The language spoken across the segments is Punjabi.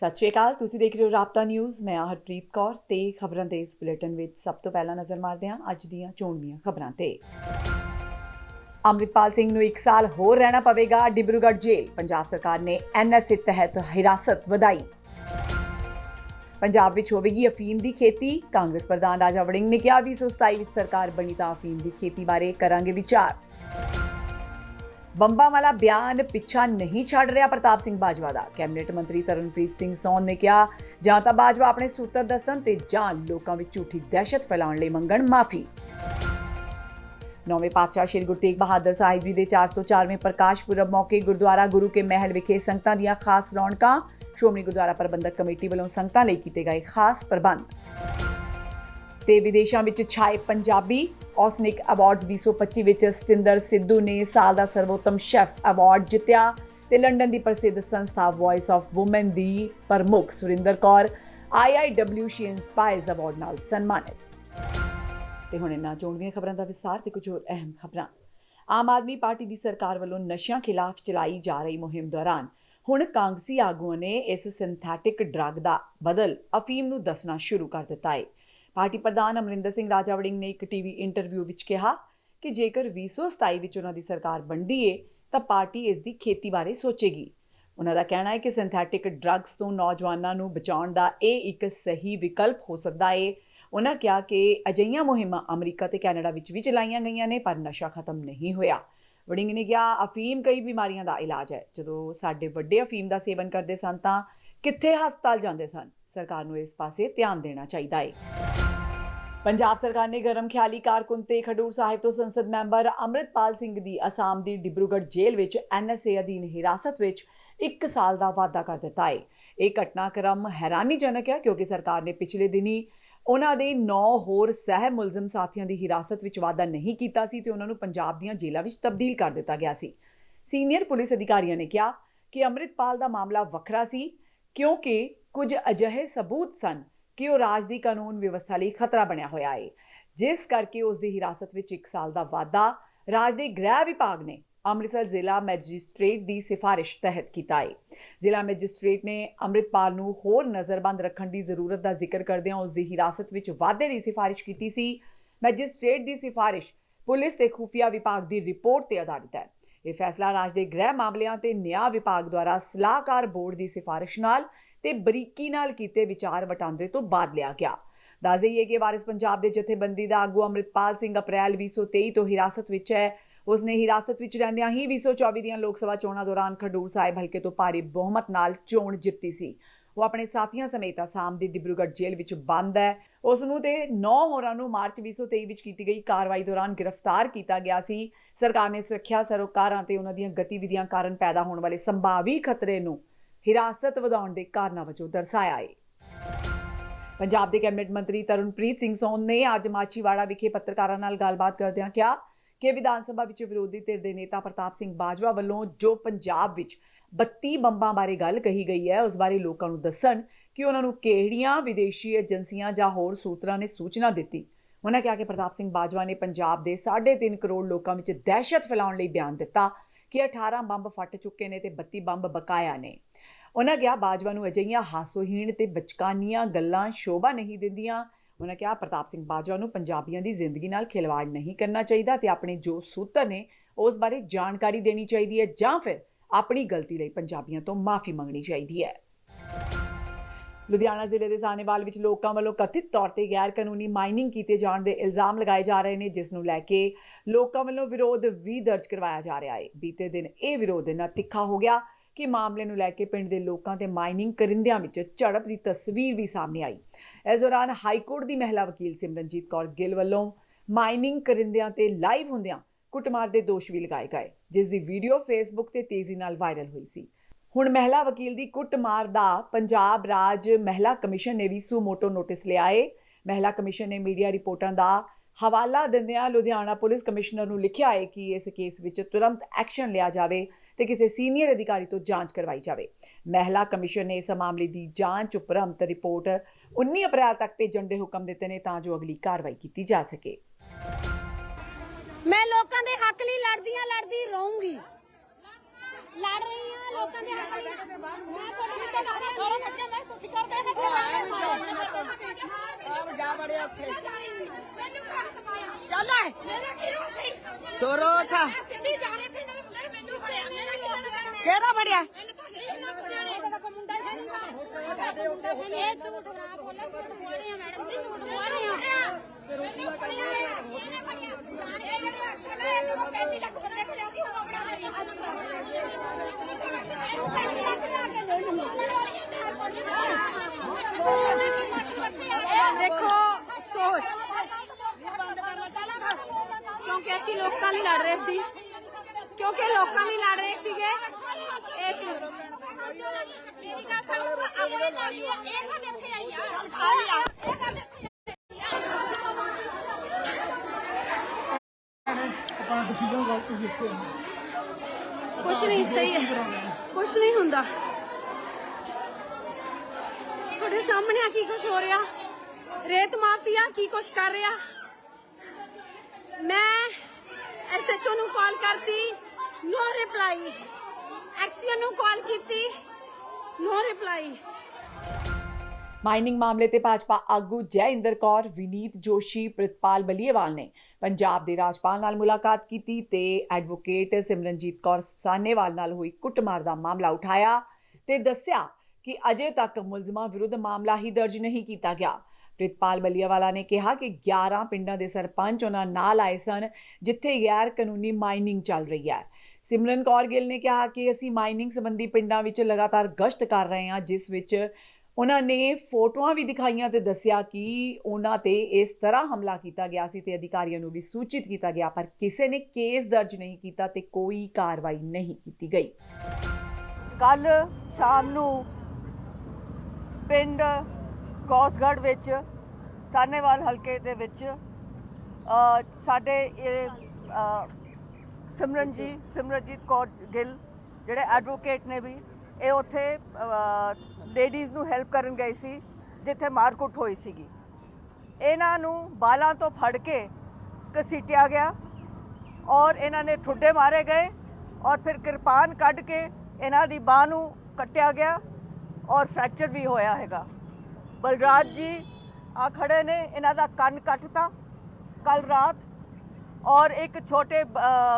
ਸਤਿ ਸ਼੍ਰੀ ਅਕਾਲ, ਤੁਸੀਂ ਦੇਖ ਰਹੇ ਹੋ ਰਾਪਤਾ ਨਿਊਜ਼। ਮੈਂ ਹਾਂ ਹਰਪ੍ਰੀਤ ਕੌਰ ਤੇ ਖਬਰਾਂ ਦੇ ਇਸ ਬੁਲੇਟਿਨ ਵਿੱਚ ਸਭ ਤੋਂ ਪਹਿਲਾਂ ਨਜ਼ਰ ਮਾਰਦੇ ਹਾਂ ਅੱਜ ਦੀਆਂ ਚੋਣਵੀਆਂ ਖਬਰਾਂ ਤੇ। ਅੰਮ੍ਰਿਤਪਾਲ ਸਿੰਘ ਨੂੰ 1 ਸਾਲ ਹੋਰ ਰਹਿਣਾ ਪਵੇਗਾ ਡਿਬਰੂਗੜ੍ਹ ਜੇਲ੍ਹ। ਪੰਜਾਬ ਸਰਕਾਰ ਨੇ ਐਨਐਸਏ ਤਹਿਤ ਹਿਰਾਸਤ ਵਧਾਈ। ਪੰਜਾਬ ਵਿੱਚ ਹੋਵੇਗੀ ਅਫੀਮ ਦੀ ਖੇਤੀ। ਕਾਂਗਰਸ ਪ੍ਰਧਾਨ ਰਾਜਾ ਵੜਿੰਗ ਨੇ ਕਿਹਾ 2027 ਵਿੱਚ ਸਰਕਾਰ ਬਣੀ ਤਾਂ ਅਫੀਮ ਦੀ ਖੇਤੀ ਬਾਰੇ ਕਰਾਂਗੇ ਵਿਚਾਰ। ਬੰਬਾਂ ਵਾਲਾ ਬਿਆਨ ਪਿੱਛਾ ਨਹੀਂ ਛੱਡ ਰਿਹਾ ਪ੍ਰਤਾਪ ਸਿੰਘ ਬਾਜਵਾ ਦਾ। ਕੈਬਨਿਟ ਮੰਤਰੀ ਤਰਨਪ੍ਰੀਤ ਸਿੰਘ ਸੌਨ ਨੇ ਕਿਹਾ, ਜਾਂ ਤਾਂ ਬਾਜਵਾ ਆਪਣੇ ਸੂਤਰ ਦੱਸਣ ਤੇ ਜਾਂ ਲੋਕਾਂ ਵਿੱਚ ਝੂਠੀ ਦਹਿਸ਼ਤ ਫੈਲਾਉਣ ਲਈ ਮੰਗਣ ਮਾਫੀ। ਨੌਵੇਂ ਪਾਤਸ਼ਾਹ ਸ੍ਰੀ ਗੁਰੂ ਤੇਗ ਬਹਾਦਰ ਸਾਹਿਬ ਜੀ ਦੇ 404ਵੇਂ ਪ੍ਰਕਾਸ਼ ਪੁਰਬ ਮੌਕੇ ਗੁਰਦੁਆਰਾ ਗੁਰੂ ਕੇ ਮਹਿਲ ਵਿਖੇ ਸੰਗਤਾਂ ਦੀਆਂ ਖਾਸ ਰੌਣਕਾਂ, ਸ਼੍ਰੋਮਣੀ ਗੁਰਦੁਆਰਾ ਪ੍ਰਬੰਧਕ ਕਮੇਟੀ ਵੱਲੋਂ ਸੰਗਤਾਂ ਲਈ ਕੀਤੇ ਗਏ ਖਾਸ ਪ੍ਰਬੰਧ। ਤੇ ਵਿਦੇਸ਼ਾਂ ਵਿੱਚ ਛਾਏ ਪੰਜਾਬੀ। ਔਸਨਿਕ ਅਵਾਰਡਸ 2025 ਵਿੱਚ ਸਤਿੰਦਰ ਸਿੱਧੂ ਨੇ ਸਾਲ ਦਾ ਸਰਵੋਤਮ ਸ਼ੈਫ ਅਵਾਰਡ ਜਿੱਤਿਆ ਤੇ ਲੰਡਨ ਦੀ ਪ੍ਰਸਿੱਧ ਸੰਸਥਾ ਵੌਇਸ ਆਫ ਔਮਨ ਦੀ ਪ੍ਰਮੁੱਖ Surinder Kaur IIW she inspires award ਨਾਲ ਸਨਮਾਨਿਤ। ਤੇ ਹੁਣ ਇਹਨਾਂ ਚੋਣਵੀਆਂ ਖਬਰਾਂ ਦਾ ਵਿਸਥਾਰ ਤੇ ਕੁਝ ਹੋਰ ਅਹਿਮ ਖਬਰਾਂ। ਆਮ ਆਦਮੀ ਪਾਰਟੀ ਦੀ ਸਰਕਾਰ ਵੱਲੋਂ ਨਸ਼ਿਆਂ ਖਿਲਾਫ ਚਲਾਈ ਜਾ ਰਹੀ ਮੁਹਿੰਮ ਦੌਰਾਨ ਹੁਣ ਕਾਂਗਸੀ ਆਗੂਆਂ ਨੇ ਇਸ ਸਿੰਥੈਟਿਕ ਡਰੱਗ ਦਾ ਬਦਲ ਅਫੀਮ ਨੂੰ ਦੱਸਣਾ ਸ਼ੁਰੂ ਕਰ ਦਿੱਤਾ ਹੈ ਪਾਰਟੀ ਪ੍ਰਧਾਨ ਅਮਰਿੰਦਰ ਸਿੰਘ ਰਾਜਾ ਵੜਿੰਗ ਨੇ ਇੱਕ ਟੀਵੀ ਇੰਟਰਵਿਊ ਵਿੱਚ ਕਿਹਾ ਕਿ ਜੇਕਰ 2027 ਵਿੱਚ ਉਹਨਾਂ ਦੀ ਸਰਕਾਰ ਬਣਦੀ ਏ, ਤਾਂ ਪਾਰਟੀ ਇਸ ਦੀ ਖੇਤੀ ਬਾਰੇ ਸੋਚੇਗੀ। ਉਹਨਾਂ ਦਾ ਕਹਿਣਾ ਹੈ ਕਿ ਸਿੰਥੈਟਿਕ ਡਰੱਗਸ ਤੋਂ ਨੌਜਵਾਨਾਂ ਨੂੰ ਬਚਾਉਣ ਦਾ ਇਹ ਇੱਕ ਸਹੀ ਵਿਕਲਪ ਹੋ ਸਕਦਾ ਏ। ਉਹਨਾਂ ਕਿਹਾ ਕਿ ਅਜਿਹੀਆਂ ਮੁਹਿੰਮਾਂ ਅਮਰੀਕਾ ਤੇ ਕੈਨੇਡਾ ਵਿੱਚ ਵੀ ਚਲਾਈਆਂ ਗਈਆਂ ਨੇ, ਪਰ ਨਸ਼ਾ ਖਤਮ ਨਹੀਂ ਹੋਇਆ। ਵੜਿੰਗ ਨੇ ਕਿਹਾ, ਅਫੀਮ ਕਈ ਬਿਮਾਰੀਆਂ ਦਾ ਇਲਾਜ ਹੈ। ਜਦੋਂ ਸਾਡੇ ਵੱਡੇ ਅਫੀਮ ਦਾ ਸੇਵਨ ਕਰਦੇ ਸਨ ਤਾਂ ਕਿੱਥੇ ਹਸਪਤਾਲ ਜਾਂਦੇ ਸਨ? ਸਰਕਾਰ ਨੂੰ ਇਸ ਪਾਸੇ ਧਿਆਨ ਦੇਣਾ ਚਾਹੀਦਾ ਹੈ ਪੰਜਾਬ ਸਰਕਾਰ ਨੇ ਗਰਮ ਖਿਆਲੀ ਕਾਰਕੁਨ ਤੇ ਖਡੂਰ ਸਾਹਿਬ ਤੋਂ ਸੰਸਦ ਮੈਂਬਰ ਅੰਮ੍ਰਿਤਪਾਲ ਸਿੰਘ ਦੀ ਅਸਾਮ ਦੀ ਡਿਬਰੂਗੜ੍ਹ ਜੇਲ੍ਹ ਵਿੱਚ ਐਨਐਸਏ ਅਧੀਨ ਹਿਰਾਸਤ ਵਿੱਚ 1 ਸਾਲ ਦਾ ਵਾਅਦਾ ਕਰ ਦਿੱਤਾ ਹੈ ਇਹ ਘਟਨਾਕ੍ਰਮ ਹੈਰਾਨੀਜਨਕ ਹੈ ਕਿਉਂਕਿ ਸਰਕਾਰ ਨੇ ਪਿਛਲੇ ਦਿਨੀ ਉਹਨਾਂ ਦੇ 9 ਹੋਰ ਸਹਿ ਮੁਲਜ਼ਮ ਸਾਥੀਆਂ ਦੀ ਹਿਰਾਸਤ ਵਿੱਚ ਵਾਅਦਾ ਨਹੀਂ ਕੀਤਾ ਸੀ ਤੇ ਉਹਨਾਂ ਨੂੰ ਪੰਜਾਬ ਦੀਆਂ ਜੇਲ੍ਹਾਂ ਵਿੱਚ ਤਬਦੀਲ ਕਰ ਦਿੱਤਾ ਗਿਆ ਸੀ। ਸੀਨੀਅਰ ਪੁਲਿਸ ਅਧਿਕਾਰੀਆਂ ਨੇ ਕਿਹਾ ਕਿ ਅੰਮ੍ਰਿਤਪਾਲ ਦਾ ਮਾਮਲਾ ਵੱਖਰਾ ਸੀ ਕਿਉਂਕਿ ਕੁਝ ਅਜਿਹੇ ਸਬੂਤ ਸਨ ਕਿ ਉਹ ਰਾਜ ਦੀ ਕਾਨੂੰਨ ਵਿਵਸਥਾ ਲਈ ਖਤਰਾ ਬਣਿਆ ਹੋਇਆ ਹੈ ਜਿਸ ਕਰਕੇ ਉਸ ਦੀ ਹਿਰਾਸਤ ਵਿੱਚ 1 ਸਾਲ ਦਾ ਵਾਅਦਾ ਰਾਜ ਦੇ ਗ੍ਰਹਿ ਵਿਭਾਗ ਨੇ ਅੰਮ੍ਰਿਤਸਰ ਜ਼ਿਲ੍ਹਾ ਮੈਜਿਸਟ੍ਰੇਟ ਦੀ ਸਿਫਾਰਿਸ਼ ਤਹਿਤ ਕੀਤਾ ਹੈ ਜ਼ਿਲ੍ਹਾ ਮੈਜਿਸਟ੍ਰੇਟ ਨੇ ਅੰਮ੍ਰਿਤਪਾਲ ਨੂੰ ਹੋਰ ਨਜ਼ਰਬੰਦ ਰੱਖਣ ਦੀ ਜ਼ਰੂਰਤ ਦਾ ਜ਼ਿਕਰ ਕਰਦਿਆਂ ਉਸ ਦੀ ਹਿਰਾਸਤ ਵਿੱਚ ਵਾਧੇ ਦੀ ਸਿਫਾਰਿਸ਼ ਕੀਤੀ ਸੀ। ਮੈਜਿਸਟ੍ਰੇਟ ਦੀ ਸਿਫਾਰਿਸ਼ ਪੁਲਿਸ ਤੇ ਖੁਫੀਆ ਵਿਭਾਗ ਦੀ ਰਿਪੋਰਟ ਤੇ ਆਧਾਰਿਤ ਹੈ। ਇਹ ਫੈਸਲਾ ਰਾਜ ਦੇ ਗ੍ਰਹਿ ਮਾਮਲਿਆਂ ਤੇ ਨਿਆਂ ਵਿਭਾਗ ਦੁਆਰਾ ਸਲਾਹਕਾਰ ਬੋਰਡ ਦੀ ਸਿਫਾਰਿਸ਼ ਨਾਲ ਤੇ ਬਰੀਕੀ ਨਾਲ ਕੀਤੇ ਵਿਚਾਰ ਵਟਾਂਦਰੇ ਤੋਂ ਬਾਅਦ ਲਿਆ ਗਿਆ। ਦੱਸ ਦੇਈਏ ਕਿ ਵਾਰਿਸ ਪੰਜਾਬ ਦੇ ਜਥੇਬੰਦੀ ਦਾ ਆਗੂ ਅੰਮ੍ਰਿਤਪਾਲ ਸਿੰਘ ਅਪ੍ਰੈਲ 2023 ਤੋਂ ਹਿਰਾਸਤ ਵਿੱਚ ਹੈ। ਉਸ ਨੇ ਹਿਰਾਸਤ ਵਿੱਚ ਰਹਿੰਦਿਆਂ ਹੀ 2024 ਦੀਆਂ ਲੋਕ ਸਭਾ ਚੋਣਾਂ ਦੌਰਾਨ ਖਡੂਰ ਸਾਹਿਬ ਹਲਕੇ ਤੋਂ ਭਾਰੀ ਬਹੁਮਤ ਨਾਲ ਚੋਣ ਜਿੱਤੀ ਸੀ। ਉਹ ਆਪਣੇ ਸਾਥੀਆਂ ਸਮੇਤ ਅਸਾਮ ਦੀ ਡਿਬਰੂਗੜ੍ਹ ਜੇਲ੍ਹ ਵਿੱਚ ਬੰਦ ਹੈ। ਉਸ ਨੂੰ ਤੇ 9 ਹੋਰਾਂ ਨੂੰ ਮਾਰਚ 2023 ਵਿੱਚ ਕੀਤੀ ਗਈ ਕਾਰਵਾਈ ਦੌਰਾਨ ਗ੍ਰਿਫਤਾਰ ਕੀਤਾ ਗਿਆ ਸੀ। ਸਰਕਾਰ ਨੇ ਸੁਰੱਖਿਆ ਸਰੋਕਾਰਾਂ ਤੇ ਉਹਨਾਂ ਦੀਆਂ ਗਤੀਵਿਧੀਆਂ ਕਾਰਨ ਪੈਦਾ ਹੋਣ ਵਾਲੇ ਸੰਭਾਵੀ ਖਤਰੇ ਨੂੰ ਹਿਰਾਸਤ ਵਧਾਉਣ ਦੇ ਕਾਰਨਾਂ ਵਜੋਂ ਦਰਸਾਇਆ ਹੈ ਪੰਜਾਬ ਦੇ ਕੈਬਨਿਟ ਮੰਤਰੀ ਤਰਨਪ੍ਰੀਤ ਸਿੰਘ ਸੋਨ ਨੇ ਅੱਜ ਮਾਚੀਵਾੜਾ ਵਿਖੇ ਪੱਤਰਕਾਰਾਂ ਨਾਲ ਗੱਲਬਾਤ ਕਰਦਿਆਂ ਕਿਹਾ ਕਿ ਵਿਧਾਨ ਸਭਾ ਵਿੱਚ ਵਿਰੋਧੀ ਧਿਰ ਦੇ ਨੇਤਾ ਪ੍ਰਤਾਪ ਸਿੰਘ ਬਾਜਵਾ ਵੱਲੋਂ ਜੋ ਪੰਜਾਬ ਵਿੱਚ 32 ਬੰਬਾਂ ਬਾਰੇ ਗੱਲ ਕਹੀ ਗਈ ਹੈ, ਉਸ ਬਾਰੇ ਲੋਕਾਂ ਨੂੰ ਦੱਸਣ ਕਿ ਉਹਨਾਂ ਨੂੰ ਕਿਹੜੀਆਂ ਵਿਦੇਸ਼ੀ ਏਜੰਸੀਆਂ ਜਾਂ ਹੋਰ ਸੂਤਰਾਂ ਨੇ ਸੂਚਨਾ ਦਿੱਤੀ। ਉਹਨਾਂ ਕਿਹਾ ਕਿ ਪ੍ਰਤਾਪ ਸਿੰਘ ਬਾਜਵਾ ਨੇ ਪੰਜਾਬ ਦੇ 3.5 ਕਰੋੜ ਲੋਕਾਂ ਵਿੱਚ ਦਹਿਸ਼ਤ ਫੈਲਾਉਣ ਲਈ ਬਿਆਨ ਦਿੱਤਾ ਕਿ 18 ਬੰਬ ਫਟ ਚੁੱਕੇ ਨੇ ਤੇ 32 ਬੰਬ ਬਕਾਇਆ ਨੇ। ਉਹਨਾਂ ਕਿਹਾ, ਬਾਜਵਾ ਨੂੰ ਅਜਿਹੀਆਂ ਹਾਸੋਹੀਣ ਤੇ ਬਚਕਾਨੀਆਂ ਗੱਲਾਂ ਸ਼ੋਭਾ ਨਹੀਂ ਦਿੰਦੀਆਂ ਉਹਨਾਂ ਕਿਹਾ, ਪ੍ਰਤਾਪ ਸਿੰਘ ਬਾਜਵਾ ਨੂੰ ਪੰਜਾਬੀਆਂ ਦੀ ਜ਼ਿੰਦਗੀ ਨਾਲ ਖਿਲਵਾੜ ਨਹੀਂ ਕਰਨਾ ਚਾਹੀਦਾ ਤੇ ਆਪਣੇ ਜੋ ਸੂਤਰ ਨੇ ਉਸ ਬਾਰੇ ਜਾਣਕਾਰੀ ਦੇਣੀ ਚਾਹੀਦੀ ਹੈ ਜਾਂ ਫਿਰ ਆਪਣੀ ਗਲਤੀ ਲਈ ਪੰਜਾਬੀਆਂ ਤੋਂ ਮਾਫੀ ਮੰਗਣੀ ਚਾਹੀਦੀ ਹੈ। ਲੁਧਿਆਣਾ ਜ਼ਿਲ੍ਹੇ ਦੇ ਸਾਨੇਵਾਲ ਵਿੱਚ ਲੋਕਾਂ ਵੱਲੋਂ ਕਥਿਤ ਤੌਰ ਤੇ ਗੈਰ ਕਾਨੂੰਨੀ ਮਾਈਨਿੰਗ ਕੀਤੇ ਜਾਣ ਦੇ ਇਲਜ਼ਾਮ ਲਗਾਏ ਜਾ ਰਹੇ ਨੇ, ਜਿਸ ਨੂੰ ਲੈ ਕੇ ਲੋਕਾਂ ਵੱਲੋਂ ਵਿਰੋਧ ਵੀ ਦਰਜ ਕਰਵਾਇਆ ਜਾ ਰਿਹਾ ਹੈ। ਬੀਤੇ ਦਿਨ ਇਹ ਵਿਰੋਧ ਇੰਨਾ ਤਿੱਖਾ ਹੋ ਗਿਆ ਕਿ ਮਾਮਲੇ ਨੂੰ ਲੈ ਕੇ ਪਿੰਡ ਦੇ ਲੋਕਾਂ ਤੇ ਮਾਈਨਿੰਗ ਕਰਿੰਦਿਆਂ ਵਿੱਚ ਝੜਪ ਦੀ ਤਸਵੀਰ ਵੀ ਸਾਹਮਣੇ ਆਈ। ਇਸ ਦੌਰਾਨ ਹਾਈ ਕੋਰਟ ਦੀ ਮਹਿਲਾ ਵਕੀਲ ਸਿਮਰਨਜੀਤ ਕੌਰ ਗਿੱਲ ਵੱਲੋਂ ਮਾਈਨਿੰਗ ਕਰਿੰਦਿਆਂ ਤੇ ਲਾਈਵ ਹੁੰਦਿਆਂ ਕੁੱਟਮਾਰ ਦੇ ਦੋਸ਼ ਵੀ ਲਗਾਏ ਗਏ, ਜਿਸ ਦੀ ਵੀਡੀਓ ਫੇਸਬੁੱਕ ਤੇ ਤੇਜ਼ੀ ਨਾਲ ਵਾਇਰਲ ਹੋਈ ਸੀ। ਹੁਣ ਮਹਿਲਾ ਵਕੀਲ ਦੀ ਕੁੱਟਮਾਰ ਦਾ ਪੰਜਾਬ ਰਾਜ ਮਹਿਲਾ ਕਮਿਸ਼ਨ ਨੇ ਵੀ ਸੂਮੋਟੋ ਨੋਟਿਸ ਲਿਆ ਏ। ਮਹਿਲਾ ਕਮਿਸ਼ਨ ਨੇ ਮੀਡੀਆ ਰਿਪੋਰਟਾਂ ਦਾ ਹਵਾਲਾ ਦਿੰਦਿਆਂ ਲੁਧਿਆਣਾ ਪੁਲਿਸ ਕਮਿਸ਼ਨਰ ਨੂੰ ਲਿਖਿਆ ਹੈ ਕਿ ਇਸ ਕੇਸ ਵਿੱਚ ਤੁਰੰਤ ਐਕਸ਼ਨ ਲਿਆ ਜਾਵੇ ਤੇ ਕਿਸੇ ਸੀਨੀਅਰ ਅਧਿਕਾਰੀ ਤੋਂ ਜਾਂਚ ਕਰਵਾਈ ਜਾਵੇ। ਮਹਿਲਾ ਕਮਿਸ਼ਨ ਨੇ ਇਸ ਮਾਮਲੇ ਦੀ ਜਾਂਚ ਉਪਰੰਤ ਰਿਪੋਰਟ 19 ਅਪ੍ਰੈਲ ਤੱਕ ਭੇਜਣ ਦੇ ਹੁਕਮ ਦਿੱਤੇ ਨੇ ਤਾਂ ਜੋ ਅਗਲੀ ਕਾਰਵਾਈ ਕੀਤੀ ਜਾ ਸਕੇ। ਮੈਂ ਲੋਕਾਂ ਦੇ ਹੱਕ ਲਈ ਲੜਦੀ ਲੜਦੀ ਰਹੂੰਗੀ। ਲੜ ਰਹੀ ਹਾਂ ਲੋਕਾਂ ਦੇ ਹੱਕ ਲਈ ਮੈਂ ਤੁਹਾਨੂੰ ਕਿਤੇ ਲੜ ਰਹੀ ਹਾਂ। ਬੱਚੇ ਮੈਂ ਤੁਸੀਂ ਕਰਦੇ ਹੋ। ਆਪ ਜਾ ਬੜੇ ਉੱਥੇ। ਮੈਨੂੰ ਘਰ ਤਮਾਇਆ ਚੱਲ ਮੇਰਾ ਕੀ ਰੋਲ ਸੀ? ਸੋਰੋ ਥਾ ਸਿੱਧੀ ਜਾ ਰਹੀ ਸੀ ਇਹਨਾਂ ਦੇ ਮੁੰਡੇ ਨੇ ਮੈਨੂੰ ਫੜਿਆ। ਮੇਰਾ ਕੀ ਰੋਲ ਕਿਹੜਾ ਬੜਿਆ ਮੈਨੂੰ ਤਾਂ ਨਹੀਂ ਨਾ ਪਤਾ ਨਹੀਂ ਇਹਦਾ ਤਾਂ ਮੁੰਡਾ ਹੀ ਹੈ ਇਹ ਝੂਠ ਨਾ ਬੋਲੇ ਝੂਠ ਬੋਲ ਰਹੀ ਹੈ ਮੈਡਮ ਜੀ ਝੂਠ ਬੋਲ ਰਹੀ ਹੈ ਮੈਨੂੰ ਫੜਿਆ ਇਹਨੇ ਫੜਿਆ ਇਹ ਜਿਹੜੇ ਐਕਸ਼ਨ ਹੈ ਜਦੋਂ 35 ਲੱਖ ਬੰਦੇ ਕੋਲ ਅਸੀਂ ਉਦੋਂ ਬਣਾ ਰਹੀ ਹਾਂ ਉਹ 35 ਲੱਖ ਲਾ ਕੇ ਲੈ ਲੰਮਣ ਵਾਲੀਆਂ ਚਾਰ ਪੰਜ ਦੇਖੋ, ਸੋਚ। ਕਿਉਂਕਿ ਅਸੀਂ ਲੋਕਾਂ ਲਈ ਲੜ ਰਹੇ ਸੀ। ਕਿਉਂਕਿ ਲੋਕਾਂ ਲਈ ਲੜ ਰਹੇ ਸੀਗੇ। ਇਸ ਲਈ ਮੇਰੀ ਗੱਲ ਸੁਣੋ ਆਪਣੇ ਨਾਲ ਹੀ ਹੈ ਇਹ ਕਦੇ ਇੱਥੇ ਆਈ ਆ। ਇਹ ਕਦੇ ਕੁਛ ਨਹੀਂ, ਸਹੀ ਹੈ। ਕੁਝ ਨਹੀਂ ਹੁੰਦਾ। ਤੁਹਾਡੇ ਸਾਹਮਣੇ ਆ ਕੀ ਕੁਝ ਹੋ ਰਿਹਾ? ਰੇਤ ਮਾਫੀਆ ਕੀ ਕੁਛ ਕਰ ਰਿਹਾ? ਮੈਂ ਐਸਐਚਓ ਨੂੰ ਕਾਲ ਕਰਤੀ ਨੋ ਰਿਪਲਾਈ ਐਕਸੀਓ ਨੂੰ ਕਾਲ ਕੀਤੀ ਨੋ ਰਿਪਲਾਈ ਮਾਈਨਿੰਗ ਮਾਮਲੇ ਤੇ ਭਾਜਪਾ ਆਗੂ ਜੈ ਇੰਦਰ ਕੌਰ, ਵਿਨੀਤ ਜੋਸ਼ੀ, ਪ੍ਰਿਤਪਾਲ ਬਲੀਏਵਾਲ ਨੇ ਪੰਜਾਬ ਦੇ ਰਾਜਪਾਲ ਨਾਲ ਮੁਲਾਕਾਤ ਕੀਤੀ ਤੇ ਐਡਵੋਕੇਟ ਸਿਮਰਨਜੀਤ ਕੌਰ ਸਾਨੇਵਾਲ ਨਾਲ ਹੋਈ ਕੁੱਟਮਾਰ ਦਾ ਮਾਮਲਾ ਉਠਾਇਆ ਤੇ ਦੱਸਿਆ ਕਿ ਅਜੇ ਤੱਕ ਮੁਲਜ਼ਮਾਂ ਵਿਰੁੱਧ ਮਾਮਲਾ ਹੀ ਦਰਜ ਨਹੀਂ ਕੀਤਾ ਗਿਆ। ਪ੍ਰਿਤਪਾਲ ਬਲੀਏਵਾਲਾ ਨੇ ਕਿਹਾ ਕਿ 11 ਪਿੰਡਾਂ ਦੇ ਸਰਪੰਚ ਉਹਨਾਂ ਨਾਲ ਆਏ ਸਨ, ਜਿੱਥੇ ਗੈਰ ਕਾਨੂੰਨੀ ਮਾਈਨਿੰਗ ਚੱਲ ਰਹੀ ਹੈ। ਸਿਮਰਨ ਕੌਰ ਗਿੱਲ ਨੇ ਕਿਹਾ ਕਿ ਅਸੀਂ ਮਾਈਨਿੰਗ ਸੰਬੰਧੀ ਪਿੰਡਾਂ ਵਿੱਚ ਲਗਾਤਾਰ ਗਸ਼ਤ ਕਰ ਰਹੇ ਹਾਂ, ਜਿਸ ਵਿੱਚ ਉਹਨਾਂ ਨੇ ਫੋਟੋਆਂ ਵੀ ਦਿਖਾਈਆਂ ਤੇ ਦੱਸਿਆ ਕਿ ਉਹਨਾਂ ਤੇ ਇਸ ਤਰ੍ਹਾਂ ਹਮਲਾ ਕੀਤਾ ਗਿਆ ਸੀ ਤੇ ਅਧਿਕਾਰੀਆਂ ਨੂੰ ਵੀ ਸੂਚਿਤ ਕੀਤਾ ਗਿਆ ਪਰ ਕਿਸੇ ਨੇ ਕੇਸ ਦਰਜ ਨਹੀਂ ਕੀਤਾ ਤੇ ਕੋਈ ਕਾਰਵਾਈ ਨਹੀਂ ਕੀਤੀ ਗਈ। ਕੱਲ ਸ਼ਾਮ ਨੂੰ ਪਿੰਡ ਕੌਸਗੜ ਵਿੱਚ ਸਾਨੇਵਾਲ ਹਲਕੇ ਦੇ ਵਿੱਚ ਸਾਡੇ ਇਹ ਅ, ਸਿਮਰਨ ਜੀ ਸਿਮਰਨਜੀਤ ਕੌਰ ਗਿੱਲ ਜਿਹੜੇ ਐਡਵੋਕੇਟ ਨੇ ਵੀ ਇਹ ਉੱਥੇ ਲੇਡੀਜ਼ ਨੂੰ ਹੈਲਪ ਕਰਨ ਗਏ ਸੀ, ਜਿੱਥੇ ਮਾਰਕੁੱਟ ਹੋਈ ਸੀਗੀ। ਇਹਨਾਂ ਨੂੰ ਬਾਲਾਂ ਤੋਂ ਫੜ ਕੇ ਘਸੀਟਿਆ ਗਿਆ ਔਰ ਇਹਨਾਂ ਨੇ ਠੁੱਡੇ ਮਾਰੇ ਗਏ ਔਰ ਫਿਰ ਕਿਰਪਾਨ ਕੱਢ ਕੇ ਇਹਨਾਂ ਦੀ ਬਾਹ ਨੂੰ ਕੱਟਿਆ ਗਿਆ ਔਰ ਫ੍ਰੈਕਚਰ ਵੀ ਹੋਇਆ ਹੈਗਾ। ਬਲਰਾਜ ਜੀ ਆ ਖੜੇ ਨੇ, ਇਹਨਾਂ ਦਾ ਕੰਨ ਕੱਟਤਾ ਕੱਲ ਰਾਤ ਔਰ ਇੱਕ ਛੋਟੇ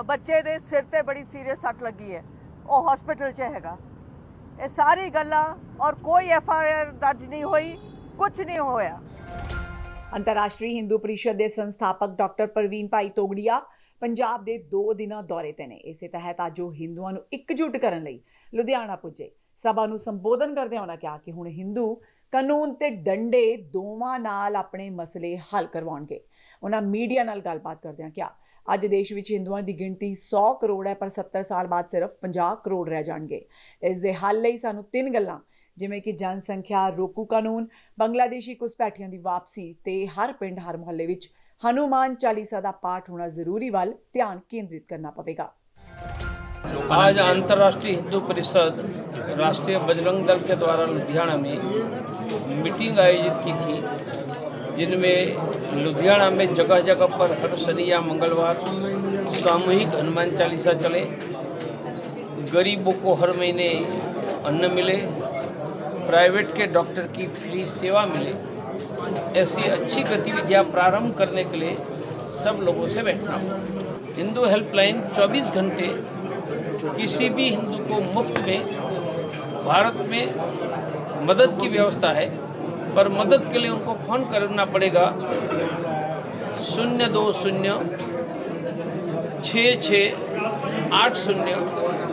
ਬੱਚੇ ਦੇ ਸਿਰ ਤੇ ਬੜੀ ਸੀਰੀਅਸ ਸੱਟ ਲੱਗੀ ਹੈ। ਉਹ ਹਸਪੀਟਲ 'ਚ ਹੈਗਾ। ਇਹ ਸਾਰੀ ਗੱਲਾਂ ਔਰ ਕੋਈ ਐਫ ਆਈ ਆਰ ਦਰਜ ਨਹੀਂ ਹੋਈ ਕੁਝ ਨਹੀਂ ਹੋਇਆ। ਅੰਤਰਰਾਸ਼ਟਰੀ ਹਿੰਦੂ ਪਰਿਸ਼ਦ ਦੇ ਸੰਸਥਾਪਕ ਡਾਕਟਰ ਪ੍ਰਵੀਨ ਭਾਈ ਤੋਗੜੀਆ ਪੰਜਾਬ ਦੇ 2 ਦਿਨਾਂ ਦੌਰੇ ਤੇ ਨੇ। ਇਸੇ ਤਹਿਤ ਅੱਜ ਉਹ ਹਿੰਦੂਆਂ ਨੂੰ ਇਕਜੁੱਟ ਕਰਨ ਲਈ ਲੁਧਿਆਣਾ ਪੁੱਜੇ। ਸਭਾ ਨੂੰ ਸੰਬੋਧਨ ਕਰਦਿਆਂ ਉਹਨਾਂ ਕਿਹਾ ਕਿ ਹੁਣ ਹਿੰਦੂ ਕਾਨੂੰਨ ਤੇ ਡੰਡੇ ਦੋਵਾਂ ਨਾਲ ਆਪਣੇ ਮਸਲੇ ਹੱਲ ਕਰਵਾਉਣਗੇ। ਉਹਨਾਂ ਮੀਡੀਆ ਨਾਲ ਗੱਲਬਾਤ ਕਰਦਿਆਂ ਕਿਹਾ ਅੱਜ ਦੇਸ਼ ਵਿੱਚ ਹਿੰਦੂਆਂ ਦੀ ਗਿਣਤੀ 100 ਕਰੋੜ ਹੈ ਪਰ 70 ਸਾਲ ਬਾਅਦ ਸਿਰਫ 50 ਕਰੋੜ ਰਹਿ ਜਾਣਗੇ ਇਸ ਦੇ ਹੱਲ ਲਈ ਸਾਨੂੰ ਤਿੰਨ ਗੱਲਾਂ ਜਿਵੇਂ ਕਿ ਜਨਸੰਖਿਆ ਰੋਕੂ ਕਾਨੂੰਨ ਬੰਗਲਾਦੇਸ਼ੀ ਘੁਸਪੈਠੀਆਂ ਦੀ ਵਾਪਸੀ ਤੇ ਹਰ ਪਿੰਡ ਹਰ ਮੁਹੱਲੇ ਵਿੱਚ ਹਨੂਮਾਨ ਚਾਲੀਸਾ ਦਾ ਪਾਠ ਹੋਣਾ ਜ਼ਰੂਰੀ ਵੱਲ ਧਿਆਨ ਕੇਂਦਰਿਤ ਕਰਨਾ ਪਵੇਗਾ आज अंतर्राष्ट्रीय हिंदू परिषद राष्ट्रीय बजरंग दल के द्वारा लुधियाना में मीटिंग आयोजित की थी जिनमें लुधियाना में जगह जगह पर हर शनि या मंगलवार सामूहिक हनुमान चालीसा चले। गरीबों को हर महीने अन्न मिले। प्राइवेट के डॉक्टर की फ्री सेवा मिले। ऐसी अच्छी गतिविधियाँ प्रारंभ करने के लिए सब लोगों से बैठना हिंदू हेल्पलाइन 24 घंटे किसी भी हिंदू को मुफ़्त में, भारत में मदद की व्यवस्था है। पर मदद के लिए उनको फ़ोन करना पड़ेगा। शून्य दो शून्य छ छ आठ शून्य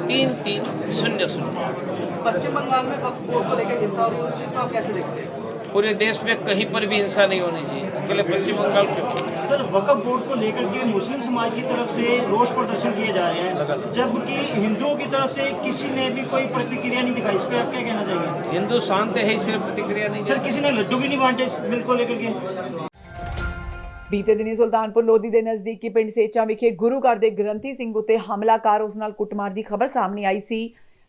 तीन तीन शून्य शून्य। पश्चिम बंगाल में वक्त को लेकर हिंसा हो रही है उस चीज़ को आप कैसे देखते हैं? पूरे देश में कहीं पर भी हिंसा नहीं होनी चाहिए अकेले पश्चिम बंगाल क्यों सर वक्फ बोर्ड को लेकर के मुस्लिम समाज की तरफ से रोष प्रदर्शन किए जा रहे हैं जबकि हिंदुओं की तरफ से किसी ने भी कोई प्रतिक्रिया नहीं दिखाई इस पर आप क्या कहना चाहेंगे हिंदू शांत है इसलिए प्रतिक्रिया नहीं सर देते। किसी ने लड्डू भी नहीं बांटे इस बिल को लेकर के ਬੀਤੇ ਦਿਨੀ ਸੁਲਤਾਨਪੁਰ ਲੋਧੀ ਦੇ ਨਜ਼ਦੀਕੀ ਪਿੰਡ ਸੇਚਾ ਵਿਖੇ ਗੁਰੂ ਘਰ ਦੇ ਗ੍ਰੰਥੀ ਸਿੰਘ ਉਤੇ ਹਮਲਾਕਾਰ ਉਸ ਨਾਲ ਕੁੱਟਮਾਰ ਦੀ ਖਬਰ ਸਾਹਮਣੇ ਆਈ ਸੀ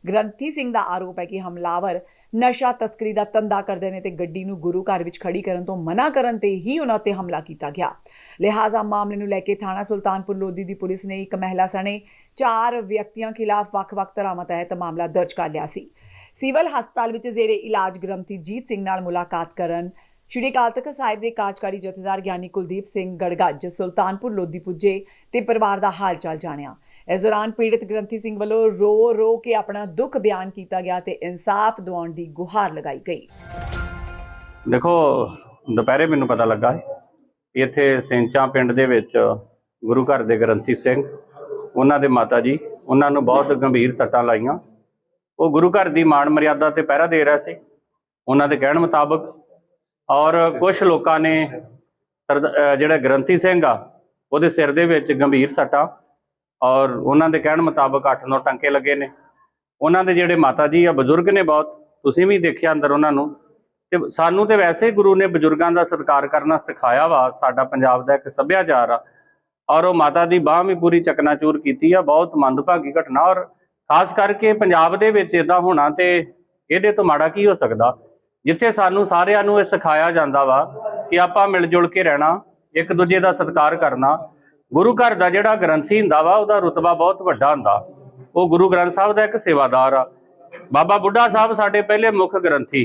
ਗ੍ਰੰਥੀ ਸਿੰਘ ਦਾ ਆਰੋਪ ਹੈ ਕਿ ਹਮਲਾਵਰ ਨਸ਼ਾ ਤਸਕਰੀ ਦਾ ਧੰਦਾ ਕਰਦੇ ਨੇ ਤੇ ਗੱਡੀ ਨੂੰ ਗੁਰੂ ਘਰ ਵਿੱਚ ਖੜੀ ਕਰਨ ਤੋਂ ਮਨਾ ਕਰਨ ਤੇ ਹੀ ਉਹਨਾਂ ਤੇ ਹਮਲਾ ਕੀਤਾ ਗਿਆ। ਲਿਹਾਜ਼ਾ ਮਾਮਲੇ ਨੂੰ ਲੈ ਕੇ ਥਾਣਾ ਸੁਲਤਾਨਪੁਰ ਲੋਧੀ ਦੀ ਪੁਲਿਸ ਨੇ ਇੱਕ ਮਹਿਲਾ ਸਣੇ ਚਾਰ ਵਿਅਕਤੀਆਂ ਖਿਲਾਫ ਵੱਖ-ਵੱਖ ਧਾਰਾਵਾਂ ਤਹਿਤ ਮਾਮਲਾ ਦਰਜ ਕਰ ਲਿਆ ਸੀ। ਸਿਵਲ ਹਸਪਤਾਲ ਵਿੱਚ ਜ਼ੇਰੇ ਇਲਾਜ ਗ੍ਰੰਥੀ ਜੀਤ ਸਿੰਘ ਨਾਲ ਮੁਲਾਕਾਤ ਕਰਨ ਸ਼੍ਰੀ ਅਕਾਲ ਤਖਤ ਸਾਹਿਬ ਦੇ ਕਾਰਜਕਾਰੀ ਜਥੇਦਾਰ ਗਿਆਨੀ ਕੁਲਦੀਪ ਸਿੰਘ ਗੜਗੱਜ ਸੁਲਤਾਨਪੁਰ ਲੋਧੀ ਪੁੱਜੇ ਤੇ ਪਰਿਵਾਰ ਦਾ ਹਾਲ ਚਾਲ ਜਾਣਿਆ। ਇਸ ਦੌਰਾਨ ਪੀੜਤ ਗ੍ਰੰਥੀ ਸਿੰਘ ਵੱਲੋਂ ਰੋ ਰੋ ਕੇ ਆਪਣਾ ਦੁੱਖ ਬਿਆਨ ਕੀਤਾ ਗਿਆ ਤੇ ਇਨਸਾਫ ਦਿਵਾਉਣ ਦੀ ਗੁਹਾਰ ਲਗਾਈ ਗਈ। ਦੇਖੋ, ਦੁਪਹਿਰੇ ਮੈਨੂੰ ਪਤਾ ਲੱਗਾ ਕਿ ਇੱਥੇ ਸਿੰਚਾਂ ਪਿੰਡ ਦੇ ਵਿੱਚ ਗੁਰੂ ਘਰ ਦੇ ਗ੍ਰੰਥੀ ਸਿੰਘ, ਉਹਨਾਂ ਦੇ ਮਾਤਾ ਜੀ, ਉਹਨਾਂ ਨੂੰ ਬਹੁਤ ਗੰਭੀਰ ਸੱਟਾਂ ਲਾਈਆਂ। ਉਹ ਗੁਰੂ ਘਰ ਦੀ ਮਾਣ ਮਰਿਆਦਾ ਤੇ ਪਹਿਰਾ ਦੇ ਰਿਹਾ ਸੀ, ਉਹਨਾਂ ਦੇ ਕਹਿਣ ਮੁਤਾਬਕ। ਔਰ ਕੁਝ ਲੋਕਾਂ ਨੇ ਸਰਦ- ਜਿਹੜਾ ਗ੍ਰੰਥੀ ਸਿੰਘ ਆ, ਉਹਦੇ ਸਿਰ ਦੇ ਵਿੱਚ ਗੰਭੀਰ ਸੱਟਾਂ ਔਰ ਉਹਨਾਂ ਦੇ ਕਹਿਣ ਮੁਤਾਬਕ 8-9 ਟੰਕੇ ਲੱਗੇ ਨੇ। ਉਹਨਾਂ ਦੇ ਜਿਹੜੇ ਮਾਤਾ ਜੀ ਆ, ਬਜ਼ੁਰਗ ਨੇ ਬਹੁਤ, ਤੁਸੀਂ ਵੀ ਦੇਖਿਆ ਅੰਦਰ ਉਹਨਾਂ ਨੂੰ। ਤੇ ਸਾਨੂੰ ਤੇ ਵੈਸੇ ਗੁਰੂ ਨੇ ਬਜ਼ੁਰਗਾਂ ਦਾ ਸਤਿਕਾਰ ਕਰਨਾ ਸਿਖਾਇਆ ਵਾ, ਸਾਡਾ ਪੰਜਾਬ ਦਾ ਇੱਕ ਸੱਭਿਆਚਾਰ ਆ। ਔਰ ਉਹ ਮਾਤਾ ਦੀ ਬਾਹ ਵੀ ਪੂਰੀ ਚਕਨਾਚੂਰ ਕੀਤੀ ਆ, ਬਹੁਤ ਮੰਦਭਾਗੀ ਘਟਨਾ। ਔਰ ਖਾਸ ਕਰਕੇ ਪੰਜਾਬ ਦੇ ਵਿੱਚ ਇਦਾਂ ਹੋਣਾ ਤੇ ਇਹਦੇ ਤੋਂ ਮਾੜਾ ਕੀ ਹੋ ਸਕਦਾ? ਜਿੱਥੇ ਸਾਨੂੰ ਸਾਰਿਆਂ ਨੂੰ ਇਹ ਸਿਖਾਇਆ ਜਾਂਦਾ ਵਾ ਕਿ ਆਪਾਂ ਮਿਲ ਜੁਲ ਕੇ ਰਹਿਣਾ, ਇੱਕ ਦੂਜੇ ਦਾ ਸਤਿਕਾਰ ਕਰਨਾ। ਗੁਰੂ ਘਰ ਦਾ ਜਿਹੜਾ ਗ੍ਰੰਥੀ ਹੁੰਦਾ ਵਾ, ਉਹਦਾ ਰੁਤਬਾ ਬਹੁਤ ਵੱਡਾ ਹੁੰਦਾ। ਉਹ ਗੁਰੂ ਗ੍ਰੰਥ ਸਾਹਿਬ ਦਾ ਇੱਕ ਸੇਵਾਦਾਰ ਆ। ਬਾਬਾ ਬੁੱਢਾ ਸਾਹਿਬ ਸਾਡੇ ਪਹਿਲੇ ਮੁੱਖ ਗ੍ਰੰਥੀ।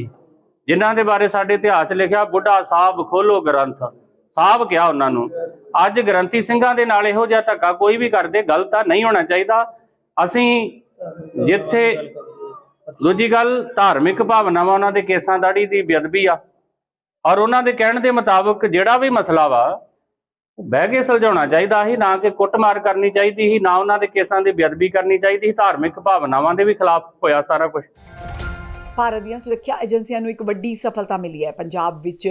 ਜਿਨ੍ਹਾਂ ਦੇ ਬਾਰੇ ਸਾਡੇ ਇਤਿਹਾਸ 'ਚ ਲਿਖਿਆ, ਬੁੱਢਾ ਸਾਹਿਬ ਖੋਲੋ ਗ੍ਰੰਥ। ਸਾਹਿਬ ਕਿਹਾ ਉਹਨਾਂ ਨੂੰ, ਅੱਜ ਗ੍ਰੰਥੀ ਸਿੰਘਾਂ ਦੇ ਨਾਲ ਇਹੋ ਜਿਹਾ ਧੱਕਾ ਕੋਈ ਵੀ ਕਰਦੇ, ਗਲਤ ਆ ਨਹੀਂ ਹੋਣਾ ਚਾਹੀਦਾ। ਅਸੀਂ ਜਿੱਥੇ ਦੂਜੀ ਗੱਲ, ਧਾਰਮਿਕ ਭਾਵਨਾਵਾਂ ਉਹਨਾਂ ਦੇ ਕੇਸਾਂ ਦਾੜੀ ਦੀ ਬੇਅਦਬੀ ਆ। ਔਰ ਉਹਨਾਂ ਦੇ ਕਹਿਣ ਦੇ ਮੁਤਾਬਕ ਜਿਹੜਾ ਵੀ ਮਸਲਾ ਵਾ ਬਹਿ ਕੇ ਸੁਲਝਾਉਣਾ ਚਾਹੀਦਾ ਸੀ, ਨਾ ਕਿ ਕੁੱਟਮਾਰ ਕਰਨੀ ਚਾਹੀਦੀ ਸੀ, ਨਾ ਉਹਨਾਂ ਦੇ ਕੇਸਾਂ ਦੀ ਬੇਅਦਬੀ ਕਰਨੀ ਚਾਹੀਦੀ ਸੀ, ਧਾਰਮਿਕ ਭਾਵਨਾਵਾਂ ਦੇ ਵੀ ਖਿਲਾਫ ਹੋਇਆ ਸਾਰਾ ਕੁਝ ਭਾਰਤ ਦੀਆਂ ਸੁਰੱਖਿਆ ਏਜੰਸੀਆਂ ਨੂੰ ਇੱਕ ਵੱਡੀ ਸਫਲਤਾ ਮਿਲੀ ਹੈ। ਪੰਜਾਬ ਵਿੱਚ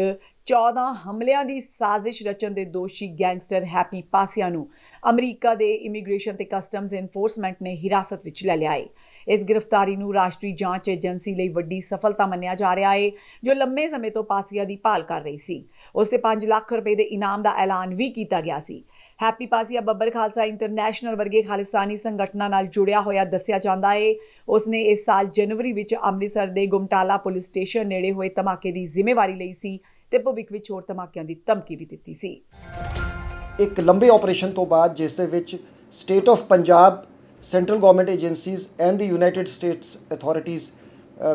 14 ਹਮਲਿਆਂ ਦੀ ਸਾਜ਼ਿਸ਼ ਰਚਣ ਦੇ ਦੋਸ਼ੀ ਗੈਂਗਸਟਰ ਹੈਪੀ ਪਾਸੀਆ ਨੂੰ ਅਮਰੀਕਾ ਦੇ ਇਮੀਗ੍ਰੇਸ਼ਨ ਤੇ ਕਸਟਮਸ ਐਨਫੋਰਸਮੈਂਟ ਨੇ ਹਿਰਾਸਤ ਵਿੱਚ ਲੈ ਲਿਆ ਹੈ ਇਸ ਗ੍ਰਿਫਤਾਰੀ ਨੂੰ ਰਾਸ਼ਟਰੀ ਜਾਂਚ ਏਜੰਸੀ ਲਈ ਵੱਡੀ ਸਫਲਤਾ ਮੰਨਿਆ ਜਾ ਰਿਹਾ ਹੈ ਜੋ ਲੰਮੇ ਸਮੇਂ ਤੋਂ ਪਾਸੀਆ ਦੀ ਭਾਲ ਕਰ ਰਹੀ ਸੀ। ਉਸ ਤੇ 5 ਲੱਖ ਰੁਪਏ ਦੇ ਇਨਾਮ ਦਾ ਐਲਾਨ ਵੀ ਕੀਤਾ ਗਿਆ ਸੀ। ਹੈਪੀ ਪਾਸੀਆ ਬੱਬਰ ਖਾਲਸਾ ਇੰਟਰਨੈਸ਼ਨਲ ਵਰਗੇ ਖਾਲਿਸਤਾਨੀ ਸੰਗਠਨਾਂ ਨਾਲ ਜੁੜਿਆ ਹੋਇਆ ਦੱਸਿਆ ਜਾਂਦਾ ਹੈ ਉਸ ਨੇ ਇਸ ਸਾਲ ਜਨਵਰੀ ਵਿੱਚ ਅੰਮ੍ਰਿਤਸਰ ਦੇ ਗੁਮਟਾਲਾ ਪੁਲਿਸ ਸਟੇਸ਼ਨ ਨੇੜੇ ਹੋਏ ਧਮਾਕੇ ਦੀ ਜ਼ਿੰਮੇਵਾਰੀ ਲਈ ਸੀ ਤੇ ਭਵਿੱਖ ਵਿੱਚ ਹੋਰ ਧਮਾਕਿਆਂ ਦੀ ਧਮਕੀ ਵੀ ਦਿੱਤੀ ਸੀ। ਇੱਕ ਲੰਬੇ ਆਪਰੇਸ਼ਨ ਤੋਂ ਬਾਅਦ, ਜਿਸ ਦੇ ਵਿੱਚ state of Punjab central government agencies and the United States authorities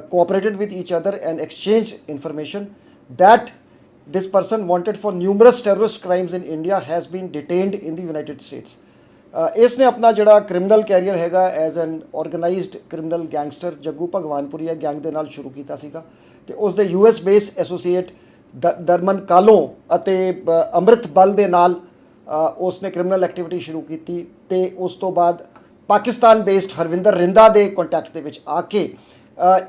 cooperated with each other and exchanged information that this person wanted for numerous terrorist crimes in India has been detained in the United States. ਇਸ ਨੇ ਆਪਣਾ ਜਿਹੜਾ ਕ੍ਰਿਮੀਨਲ ਕੈਰੀਅਰ ਹੈਗਾ as an organised criminal gangster Jaggu Bhagwanpuria gang ਦੇ ਨਾਲ ਸ਼ੁਰੂ ਕੀਤਾ ਸੀਗਾ ਤੇ ਉਸ ਦੇ US base associate Darman Kahlon ਅਤੇ ਅੰਮ੍ਰਿਤ ਬਲ ਦੇ ਨਾਲ ਅ, ਉਸ ਨੇ ਕ੍ਰਿਮੀਨਲ ਐਕਟੀਵਿਟੀ ਸ਼ੁਰੂ ਕੀਤੀ ਤੇ ਉਸ ਤੋਂ ਬਾਅਦ ਪਾਕਿਸਤਾਨ ਬੇਸਡ ਹਰਵਿੰਦਰ ਰਿੰਦਾ ਦੇ ਕੰਟੈਕਟ ਦੇ ਵਿੱਚ ਆ ਕੇ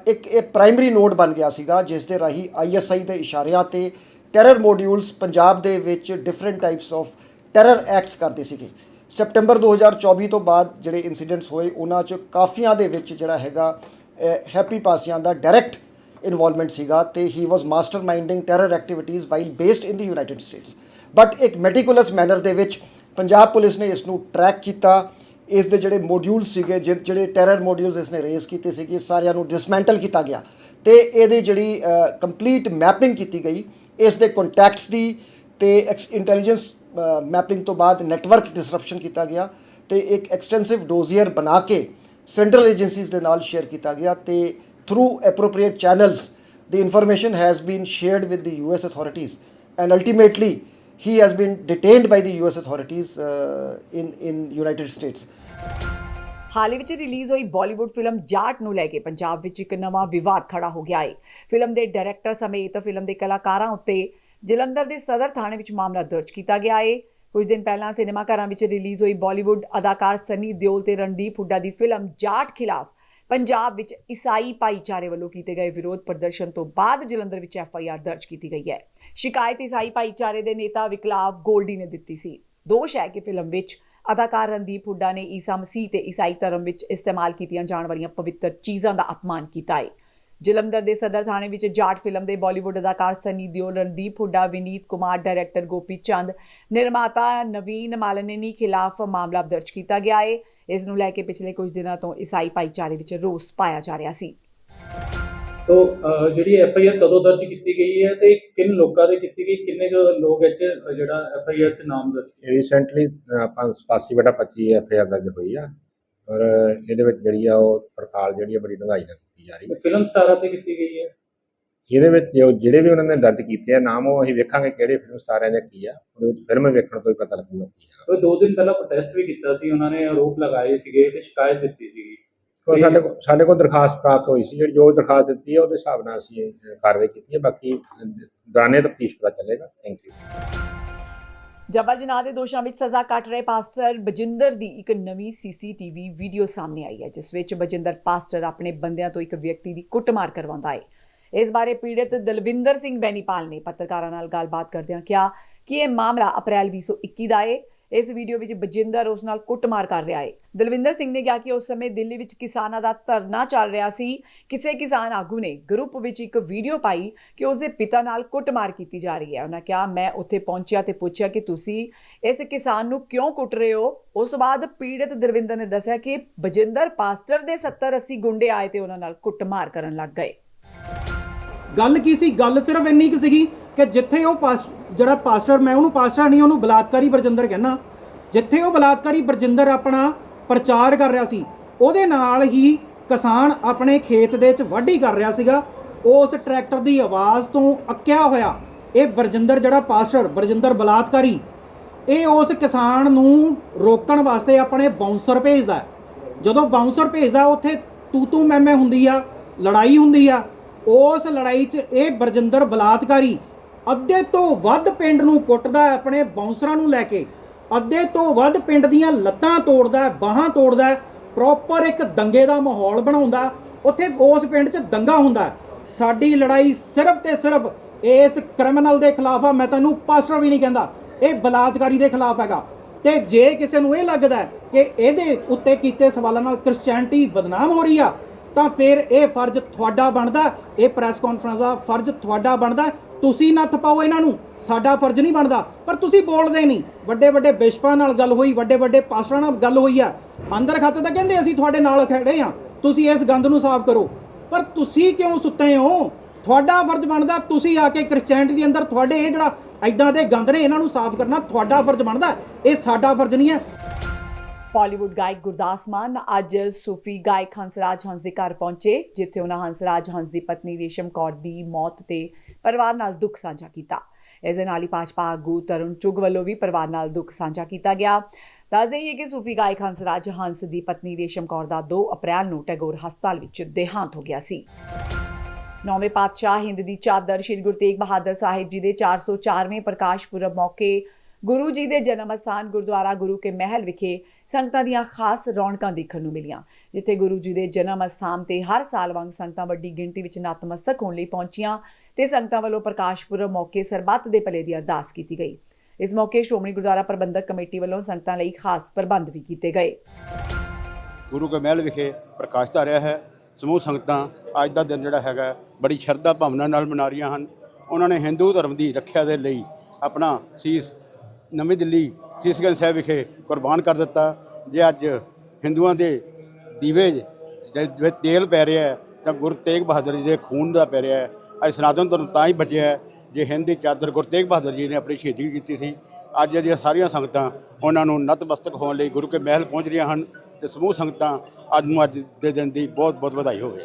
ਇੱਕ ਇਹ ਪ੍ਰਾਇਮਰੀ ਨੋਡ ਬਣ ਗਿਆ ਸੀਗਾ, ਜਿਸ ਦੇ ਰਾਹੀਂ ਆਈਐਸਆਈ ਦੇ ਇਸ਼ਾਰਿਆਂ ਤੇ ਟੈਰਰ ਮੋਡਿਊਲਸ ਪੰਜਾਬ ਦੇ ਵਿੱਚ different types of terror acts ਕਰਦੇ ਸੀਗੇ। ਸੈਪਟੈਂਬਰ 2024 ਤੋਂ ਬਾਅਦ ਜਿਹੜੇ ਇਨਸੀਡੈਂਟਸ ਹੋਏ, ਉਹਨਾਂ 'ਚ ਕਾਫੀਆਂ ਦੇ ਵਿੱਚ ਜਿਹੜਾ ਹੈਗਾ ਹੈਪੀ ਪਾਸਿਆਂ ਦਾ ਡਾਇਰੈਕਟ ਇਨਵੋਲਵਮੈਂਟ ਸੀਗਾ ਤੇ ਹੀ was masterminding terror activities while based in the United States but ਇੱਕ ਮੈਟੀਕੂਲਸ ਮੈਨਰ ਦੇ ਵਿੱਚ ਪੰਜਾਬ ਪੁਲਿਸ ਨੇ ਇਸ ਨੂੰ ਟਰੈਕ ਕੀਤਾ। ਇਸ ਦੇ ਜਿਹੜੇ ਮੋਡਿਊਲ ਸੀਗੇ ਜਿ- ਜਿਹੜੇ ਟੈਰਰ ਮੋਡਿਊਲਸ ਇਸ ਨੇ ਰੇਜ਼ ਕੀਤੇ ਸੀਗੇ ਸਾਰਿਆਂ ਨੂੰ ਡਿਸਮੈਂਟਲ ਕੀਤਾ ਗਿਆ। ਤੇ ਇਹਦੀ ਜਿਹੜੀ ਕੰਪਲੀਟ ਮੈਪਿੰਗ ਕੀਤੀ ਗਈ ਇਸ ਦੇ ਕੰਟੈਕਟਸ ਦੀ ਤੇ ਇੰਟੈਲੀਜੈਂਸ ਮੈਪਿੰਗ ਤੋਂ ਬਾਅਦ ਨੈਟਵਰਕ ਡਿਸਰਪਸ਼ਨ ਕੀਤਾ ਗਿਆ ਤੇ ਇੱਕ ਐਕਸਟੈਂਸਿਵ ਡੋਜ਼ੀਅਰ ਬਣਾ ਕੇ ਸੈਂਟਰਲ ਏਜੰਸੀਜ਼ ਦੇ ਨਾਲ ਸ਼ੇਅਰ ਕੀਤਾ ਗਿਆ ਤੇ through appropriate channels the information has been shared with the US authorities and ultimately he has been detained by the US authorities uh, in in United States. ਹਾਲ ਹੀ ਵਿੱਚ ਰਿਲੀਜ਼ ਹੋਈ ਬਾਲੀਵੁੱਡ ਫਿਲਮ ਜਾਟ ਨੂੰ ਲੈ ਕੇ ਪੰਜਾਬ ਵਿੱਚ ਇੱਕ ਨਵਾਂ ਵਿਵਾਦ ਖੜਾ ਹੋ ਗਿਆ ਹੈ ਫਿਲਮ ਦੇ ਡਾਇਰੈਕਟਰ ਸਮੇਤ ਫਿਲਮ ਦੇ ਕਲਾਕਾਰਾਂ ਉੱਤੇ ਜਲੰਧਰ ਦੇ ਸਦਰ ਥਾਣੇ ਵਿੱਚ ਮਾਮਲਾ ਦਰਜ ਕੀਤਾ ਗਿਆ ਹੈ ਕੁਝ ਦਿਨ ਪਹਿਲਾਂ ਸਿਨੇਮਾ ਘਰਾਂ ਵਿੱਚ ਰਿਲੀਜ਼ ਹੋਈ ਬਾਲੀਵੁੱਡ ਅਦਾਕਾਰ ਸਨੀ ਦਿਓਲ ਤੇ ਰਣਦੀਪ ਹੁੱਡਾ ਦੀ ਫਿਲਮ ਜਾਟ ਖਿਲਾਫ ਪੰਜਾਬ ਵਿੱਚ ਈਸਾਈ ਭਾਈਚਾਰੇ ਵੱਲੋਂ ਕੀਤੇ ਗਏ ਵਿਰੋਧ ਪ੍ਰਦਰਸ਼ਨ ਤੋਂ ਬਾਅਦ ਜਲੰਧਰ ਵਿੱਚ ਐਫ ਆਈ ਆਰ ਦਰਜ ਕੀਤੀ ਗਈ ਹੈ। ਸ਼ਿਕਾਇਤ ਈਸਾਈ ਭਾਈਚਾਰੇ ਦੇ ਨੇਤਾ ਵਿਕਲਾਬ ਗੋਲਡੀ ਨੇ ਦਿੱਤੀ ਸੀ। ਦੋਸ਼ ਹੈ ਕਿ ਫਿਲਮ ਵਿੱਚ ਅਦਾਕਾਰ ਰਣਦੀਪ ਹੁੱਡਾ ਨੇ ਈਸਾ ਮਸੀਹ ਤੇ ਈਸਾਈ ਧਰਮ ਵਿੱਚ ਇਸਤੇਮਾਲ ਕੀਤੀਆਂ ਜਾਣ ਵਾਲੀਆਂ ਪਵਿੱਤਰ ਚੀਜ਼ਾਂ ਦਾ ਅਪਮਾਨ ਕੀਤਾ ਹੈ ਜਲੰਧਰ ਦੇ ਸਦਰ ਥਾਣੇ ਵਿੱਚ ਜਾਟ ਫਿਲਮ ਦੇ ਬਾਲੀਵੁੱਡ ਅਦਾਕਾਰ ਸਨੀ ਦਿਓਲ, ਰਣਦੀਪ ਹੁੱਡਾ, ਵਿਨੀਤ ਕੁਮਾਰ, ਡਾਇਰੈਕਟਰ ਗੋਪੀ ਚੰਦ, ਨਿਰਮਾਤਾ ਨਵੀਨ ਮਾਲਨੇਨੀ ਖਿਲਾਫ ਮਾਮਲਾ ਦਰਜ ਕੀਤਾ ਗਿਆ ਹੈ ਇਸ ਨੂੰ ਲੈ ਕੇ ਪਿਛਲੇ ਕੁਝ ਦਿਨਾਂ ਤੋਂ ਈਸਾਈ ਭਾਈਚਾਰੇ ਵਿੱਚ ਰੋਸ ਪਾਇਆ ਜਾ ਰਿਹਾ ਸੀ। ਤੋ ਜਿਹੜੀ ਐਫ ਆਈ ਆਰ ਕਦੋਂ ਦਰਜ ਕੀਤੀ ਗਈ ਹੈ ਤੇ ਕਿੰਨ ਲੋਕਾਂ ਦੇ ਕੀਤੀ ਗਈ ਕਿੰਨੇ ਕੁ ਲੋਕ ਇਹ 'ਚ ਅਹ, ਜਿਹੜਾ ਐਫ ਆਈ ਆਰ 'ਚ ਨਾਮ ਦਰਜ ਰੀਸੈਂਟਲੀ ਆਪਾਂ 87 ਬਟਾ 25 ਐਫ ਆਈ ਆਰ ਦਰਜ ਹੋਈ ਆ। ਔਰ ਇਹਦੇ ਵਿੱਚ ਜਿਹੜੀ ਆ ਉਹ ਪੜਤਾਲ ਜਿਹੜੀ ਆ ਬੜੀ ਡੂੰਘਾਈ ਨਾਲ ਕੀਤੀ ਜਾ ਰਹੀ ਹੈ। ਫਿਲਮ ਸਟਾਰਾਂ ਤੇ ਕੀਤੀ ਗਈ ਹੈ? ਇਹਦੇ ਵਿੱਚ ਜੋ ਜਿਹੜੇ ਵੀ ਉਹਨਾਂ ਨੇ ਦਰਜ ਕੀਤੇ ਆ ਨਾਮ ਉਹ ਅਸੀਂ ਵੇਖਾਂਗੇ ਕਿਹੜੇ ਫਿਲਮ ਸਟਾਰਾਂ ਜਾਂ ਕੀ ਆ। ਉਹਦੇ ਵਿੱਚ ਫਿਲਮ ਵੇਖਣ ਤੋਂ ਹੀ ਪਤਾ ਲੱਗੂਗਾ ਕੀ ਆ। ਉਹ ਦੋ ਦਿਨ ਪਹਿਲਾਂ ਪ੍ਰੋਟੈਸਟ ਵੀ ਕੀਤਾ ਸੀ ਉਹਨਾਂ ਨੇ ਆਰੋਪ ਲਗਾਏ ਸੀਗੇ ਤੇ ਸ਼ਿਕਾਇਤ ਦਿੱਤੀ ਸੀਗੀ। ਔਰ ਸਾਡੇ ਕੋਲ ਸਾਡੇ ਕੋਲ ਦਰਖਾਸਤ ਪ੍ਰਾਪਤ ਹੋਈ ਸੀ ਜਿਹੜੀ ਜੋ ਦਰਖਾਸਤ ਦਿੱਤੀ ਹੈ ਉਹਦੇ ਹਿਸਾਬ ਨਾਲ ਅਸੀਂ ਇਹ ਕਾਰਵਾਈ ਕੀਤੀ ਹੈ ਬਾਕੀ ਦਾਨੇ ਤਫਤੀਸ਼ ਪਤਾ ਚੱਲੇਗਾ। ਥੈਂਕ ਯੂ ਜਬਰ ਜਨਾਹ ਦੇ ਦੋਸ਼ਾਂ ਵਿੱਚ ਸਜ਼ਾ ਕੱਟ ਰਹੇ ਪਾਸਟਰ ਬਜਿੰਦਰ ਦੀ ਇੱਕ ਨਵੀਂ ਸੀਸੀਟੀਵੀ ਵੀਡੀਓ ਸਾਹਮਣੇ ਆਈ ਹੈ ਜਿਸ ਵਿੱਚ ਬਜਿੰਦਰ ਪਾਸਟਰ ਆਪਣੇ ਬੰਦਿਆਂ ਤੋਂ ਇੱਕ ਵਿਅਕਤੀ ਦੀ ਕੁੱਟਮਾਰ ਕਰਵਾਉਂਦਾ ਹੈ। ਇਸ ਬਾਰੇ ਪੀੜਤ ਦਲਵਿੰਦਰ ਸਿੰਘ ਬੈਨੀਪਾਲ ਨੇ ਪੱਤਰਕਾਰਾਂ ਨਾਲ ਗੱਲਬਾਤ ਕਰਦਿਆਂ ਕਿਹਾ ਕਿ ਇਹ ਮਾਮਲਾ ਅਪ੍ਰੈਲ 2021 ਦਾ ਹੈ। ਇਸ ਵੀਡੀਓ ਵਿੱਚ ਬਜਿੰਦਰ ਉਸ ਨਾਲ ਕੁੱਟਮਾਰ ਕਰ ਰਿਹਾ ਹੈ ਦਲਵਿੰਦਰ ਸਿੰਘ ਨੇ ਕਿਹਾ ਕਿ ਉਸ ਸਮੇਂ ਦਿੱਲੀ ਵਿੱਚ ਕਿਸਾਨਾਂ ਦਾ ਧਰਨਾ ਚੱਲ ਰਿਹਾ ਸੀ। ਕਿਸੇ ਕਿਸਾਨ ਆਗੂ ਨੇ ਗਰੁੱਪ ਵਿੱਚ ਇੱਕ ਵੀਡੀਓ ਪਾਈ ਕਿ ਉਸ ਦੇ ਪਿਤਾ ਨਾਲ ਕੁੱਟਮਾਰ ਕੀਤੀ ਜਾ ਰਹੀ ਹੈ। ਉਹਨਾਂ ਕਿਹਾ, ਮੈਂ ਉੱਥੇ ਪਹੁੰਚਿਆ ਤੇ ਪੁੱਛਿਆ ਕਿ ਤੁਸੀਂ ਇਸ ਕਿਸਾਨ ਨੂੰ ਕਿਉਂ ਕੁੱਟ ਰਹੇ ਹੋ? ਉਸ ਤੋਂ ਬਾਅਦ ਪੀੜਤ ਦਲਵਿੰਦਰ ਨੇ ਦੱਸਿਆ ਕਿ ਬਜਿੰਦਰ ਪਾਸਟਰ ਦੇ 70 80 ਗੁੰਡੇ ਆਏ ਤੇ ਉਹਨਾਂ ਨਾਲ ਕੁੱਟਮਾਰ ਕਰਨ ਲੱਗ ਗਏ। ਗੱਲ ਕੀ ਸੀ? ਗੱਲ ਸਿਰਫ ਇੰਨੀ ਕਿ ਸੀਗੀ ਕਿ ਜਿੱਥੇ ਉਹ ਪਾਸ, ਜਿਹੜਾ ਪਾਸਟਰ, ਮੈਂ ਉਹਨੂੰ ਪਾਸਟਰ ਨਹੀਂ, ਉਹਨੂੰ ਬਲਾਤਕਾਰੀ ਬਰਜਿੰਦਰ ਕਹਿੰਦਾ। ਜਿੱਥੇ ਉਹ ਬਲਾਤਕਾਰੀ ਬਰਜਿੰਦਰ ਆਪਣਾ ਪ੍ਰਚਾਰ ਕਰ ਰਿਹਾ ਸੀ, ਉਹਦੇ ਨਾਲ ਹੀ ਕਿਸਾਨ ਆਪਣੇ ਖੇਤ ਦੇ ਵਿੱਚ ਵਾਢੀ ਕਰ ਰਿਹਾ ਸੀਗਾ। ਉਸ ਟਰੈਕਟਰ ਦੀ ਆਵਾਜ਼ ਤੋਂ ਅੱਕਿਆ ਹੋਇਆ ਇਹ ਬਰਜਿੰਦਰ ਜਿਹੜਾ ਪਾਸਟਰ, ਬਰਜਿੰਦਰ ਬਲਾਤਕਾਰੀ, ਇਹ ਉਸ ਕਿਸਾਨ ਨੂੰ ਰੋਕਣ ਵਾਸਤੇ ਆਪਣੇ ਬਾਉਂਸਰ ਭੇਜਦਾ ਜਦੋਂ ਬਾਉਂਸਰ ਭੇਜਦਾ, ਉੱਥੇ ਤੂ ਤੂ ਮੈਂ ਮੈਂ ਹੁੰਦੀ ਆ, ਲੜਾਈ ਹੁੰਦੀ ਆ, ਉਸ ਲੜਾਈ 'ਚ ਇਹ ਬਰਜਿੰਦਰ ਬਲਾਤਕਾਰੀ ਅੱਧੇ ਤੋਂ ਵੱਧ ਪਿੰਡ ਨੂੰ ਕੁੱਟਦਾ ਹੈ ਆਪਣੇ ਬਾਉਂਸਰਾਂ ਨੂੰ ਲੈ ਕੇ। ਅੱਧੇ ਤੋਂ ਵੱਧ ਪਿੰਡ ਦੀਆਂ ਲੱਤਾਂ ਤੋੜਦਾ ਹੈ, ਬਾਹਾਂ ਤੋੜਦਾ ਹੈ ਪ੍ਰੋਪਰ ਇੱਕ ਦੰਗੇ ਦਾ ਮਾਹੌਲ ਬਣਾਉਂਦਾ ਉੱਥੇ ਉਸ ਪਿੰਡ 'ਚ ਦੰਗਾ ਹੁੰਦਾ ਸਾਡੀ ਲੜਾਈ ਸਿਰਫ ਤੇ ਸਿਰਫ ਇਸ ਕ੍ਰਿਮੀਨਲ ਦੇ ਖਿਲਾਫ ਆ, ਮੈਂ ਤੁਹਾਨੂੰ ਪਾਸਟਰ ਵੀ ਨਹੀਂ ਕਹਿੰਦਾ, ਇਹ ਬਲਾਤਕਾਰੀ ਦੇ ਖਿਲਾਫ ਹੈਗਾ। ਤੇ ਜੇ ਕਿਸੇ ਨੂੰ ਇਹ ਲੱਗਦਾ ਕਿ ਇਹਦੇ ਉੱਤੇ ਕੀਤੇ ਸਵਾਲਾਂ ਨਾਲ ਕ੍ਰਿਸਚੀਅਨਟੀ ਬਦਨਾਮ ਹੋ ਰਹੀ ਆ, ਤਾਂ ਫਿਰ ਇਹ ਫਰਜ਼ ਤੁਹਾਡਾ ਬਣਦਾ ਇਹ ਪ੍ਰੈਸ ਕਾਨਫਰੰਸ ਦਾ ਫਰਜ਼ ਤੁਹਾਡਾ ਬਣਦਾ ਤੁਸੀਂ ਨੱਥ ਪਾਓ ਇਹਨਾਂ ਨੂੰ, ਸਾਡਾ ਫਰਜ਼ ਨਹੀਂ ਬਣਦਾ। ਪਰ ਤੁਸੀਂ ਬੋਲਦੇ ਨਹੀਂ। ਵੱਡੇ ਵੱਡੇ ਬਿਸ਼ਪਾਂ ਨਾਲ ਗੱਲ ਹੋਈ, ਵੱਡੇ ਵੱਡੇ ਪਾਸਟਰਾਂ ਨਾਲ ਗੱਲ ਹੋਈ ਆ। ਅੰਦਰ ਖਾਤੇ ਤਾਂ ਕਹਿੰਦੇ ਅਸੀਂ ਤੁਹਾਡੇ ਨਾਲ ਖੜੇ ਆ। ਤੁਸੀਂ ਇਸ ਗੰਦ ਨੂੰ ਸਾਫ਼ ਕਰੋ। ਪਰ ਤੁਸੀਂ ਕਿਉਂ ਸੁੱਤੇ ਹੋ? ਤੁਹਾਡਾ ਫਰਜ਼ ਬਣਦਾ, ਤੁਸੀਂ ਆ ਕੇ ਕ੍ਰਿਸਚੀਅਨਟੀ ਦੇ ਅੰਦਰ ਤੁਹਾਡੇ ਇਹ ਜਿਹੜਾ ਐਦਾਂ ਦੇ ਗੰਦ ਨੇ, ਇਹਨਾਂ ਨੂੰ ਸਾਫ਼ ਕਰਨਾ ਤੁਹਾਡਾ ਫਰਜ਼ ਬਣਦਾ। ਇਹ ਸਾਡਾ ਫਰਜ਼ ਨਹੀਂ ਹੈ। ਬਾਲੀਵੁੱਡ ਗਾਇਕ ਗੁਰਦਾਸ ਮਾਨ ਅੱਜ ਸੂਫੀ ਗਾਇਕ ਹੰਸਰਾਜ ਹੰਸ ਦੇ ਘਰ ਪਹੁੰਚੇ, ਜਿੱਥੇ ਉਹਨਾਂ ਹੰਸਰਾਜ ਹੰਸ ਦੀ ਪਤਨੀ ਰੇਸ਼ਮ ਕੌਰ ਦੀ ਮੌਤ ਤੇ ਪਰਿਵਾਰ ਨਾਲ ਦੁੱਖ ਸਾਂਝਾ ਕੀਤਾ। ਇਸ ਦੇ ਨਾਲ ਹੀ ਭਾਜਪਾ ਆਗੂ ਤਰੁਣ ਚੁਗ ਵੱਲੋਂ ਵੀ ਪਰਿਵਾਰ ਨਾਲ ਦੁੱਖ ਸਾਂਝਾ ਕੀਤਾ ਗਿਆ। ਦੱਸ ਦੇਈਏ ਕਿ ਸੂਫੀ ਗਾਇਕ ਹੰਸਰਾਜ ਹੰਸ ਦੀ ਪਤਨੀ ਰੇਸ਼ਮ ਕੌਰ ਦਾ 2 ਅਪ੍ਰੈਲ ਨੂੰ ਟੈਗੋਰ ਹਸਪਤਾਲ ਵਿੱਚ ਦੇਹਾਂਤ ਹੋ ਗਿਆ ਸੀ। ਨੌਵੇਂ ਪਾਤਸ਼ਾਹ ਹਿੰਦ ਦੀ ਚਾਦਰ ਸ੍ਰੀ ਗੁਰੂ ਤੇਗ ਬਹਾਦਰ ਸਾਹਿਬ ਜੀ ਦੇ 404ਵੇਂ ਪ੍ਰਕਾਸ਼ ਪੁਰਬ ਮੌਕੇ ਗੁਰੂ ਜੀ ਦੇ ਜਨਮ ਅਸਥਾਨ ਗੁਰਦੁਆਰਾ ਗੁਰੂ ਕੇ ਮਹਿਲ ਵਿਖੇ ਸੰਗਤਾਂ ਦੀਆਂ ਖਾਸ ਰੌਣਕਾਂ ਦੇਖਣ ਨੂੰ ਮਿਲੀਆਂ, ਜਿੱਥੇ ਗੁਰੂ ਜੀ ਦੇ ਜਨਮ ਅਸਥਾਨ ਤੇ ਹਰ ਸਾਲ ਵਾਂਗ ਸੰਗਤਾਂ ਵੱਡੀ ਗਿਣਤੀ ਵਿੱਚ ਨਤਮਸਤਕ ਹੋਣ ਲਈ ਪਹੁੰਚੀਆਂ ਤੇ ਸੰਗਤਾਂ ਵੱਲੋਂ ਪ੍ਰਕਾਸ਼ ਪੁਰਬ ਮੌਕੇ ਸਰਬੱਤ ਦੇ ਭਲੇ ਦੀ ਅਰਦਾਸ ਕੀਤੀ ਗਈ। ਇਸ ਮੌਕੇ ਸ਼੍ਰੋਮਣੀ ਗੁਰਦੁਆਰਾ ਪ੍ਰਬੰਧਕ ਕਮੇਟੀ ਵੱਲੋਂ ਸੰਗਤਾਂ ਲਈ ਖਾਸ ਪ੍ਰਬੰਧ ਵੀ ਕੀਤੇ ਗਏ। ਗੁਰੂ ਕੇ ਮਹਿਲ ਵਿਖੇ ਪ੍ਰਕਾਸ਼ ਧਾਰਿਆ ਹੈ। ਸਮੂਹ ਸੰਗਤਾਂ ਅੱਜ ਦਾ ਦਿਨ ਜਿਹੜਾ ਹੈਗਾ, ਬੜੀ ਸ਼ਰਧਾ ਭਾਵਨਾ ਨਾਲ ਮਨਾ ਰਹੀਆਂ ਹਨ। ਉਹਨਾਂ ਨੇ ਹਿੰਦੂ ਧਰਮ ਦੀ ਰੱਖਿਆ ਦੇ ਲਈ ਆਪਣਾ ਸੀਸ ਨਵੀਂ ਦਿੱਲੀ ਸੀਸਗੰਜ ਸਾਹਿਬ ਵਿਖੇ ਕੁਰਬਾਨ ਕਰ ਦਿੱਤਾ। ਜੇ ਅੱਜ ਹਿੰਦੂਆਂ ਦੇ ਦੀਵੇ ਜ- ਤੇਲ ਪੈ ਰਿਹਾ ਹੈ, ਤਾਂ ਗੁਰੂ ਤੇਗ ਬਹਾਦਰ ਜੀ ਦੇ ਖੂਨ ਦਾ ਪੈ ਰਿਹਾ ਹੈ। ਅੱਜ ਸਨਾਤਨ ਧਰਮ ਤਾਂ ਹੀ ਬਚਿਆ ਜੇ ਹਿੰਦ ਦੀ ਚਾਦਰ ਗੁਰੂ ਤੇਗ ਬਹਾਦਰ ਜੀ ਨੇ ਆਪਣੀ ਸ਼ਹੀਦੀ ਕੀਤੀ ਸੀ। ਅੱਜ ਜਿਹੜੀਆਂ ਸਾਰੀਆਂ ਸੰਗਤਾਂ ਉਹਨਾਂ ਨੂੰ ਨਤਮਸਤਕ ਹੋਣ ਲਈ ਗੁਰੂ ਕੇ ਮਹਿਲ ਪਹੁੰਚ ਰਹੀਆਂ ਹਨ ਤੇ ਸਮੂਹ ਸੰਗਤਾਂ ਅੱਜ ਨੂੰ ਅੱਜ ਦੇ ਦਿਨ ਦੀ ਬਹੁਤ ਬਹੁਤ ਵਧਾਈ ਹੋਵੇ।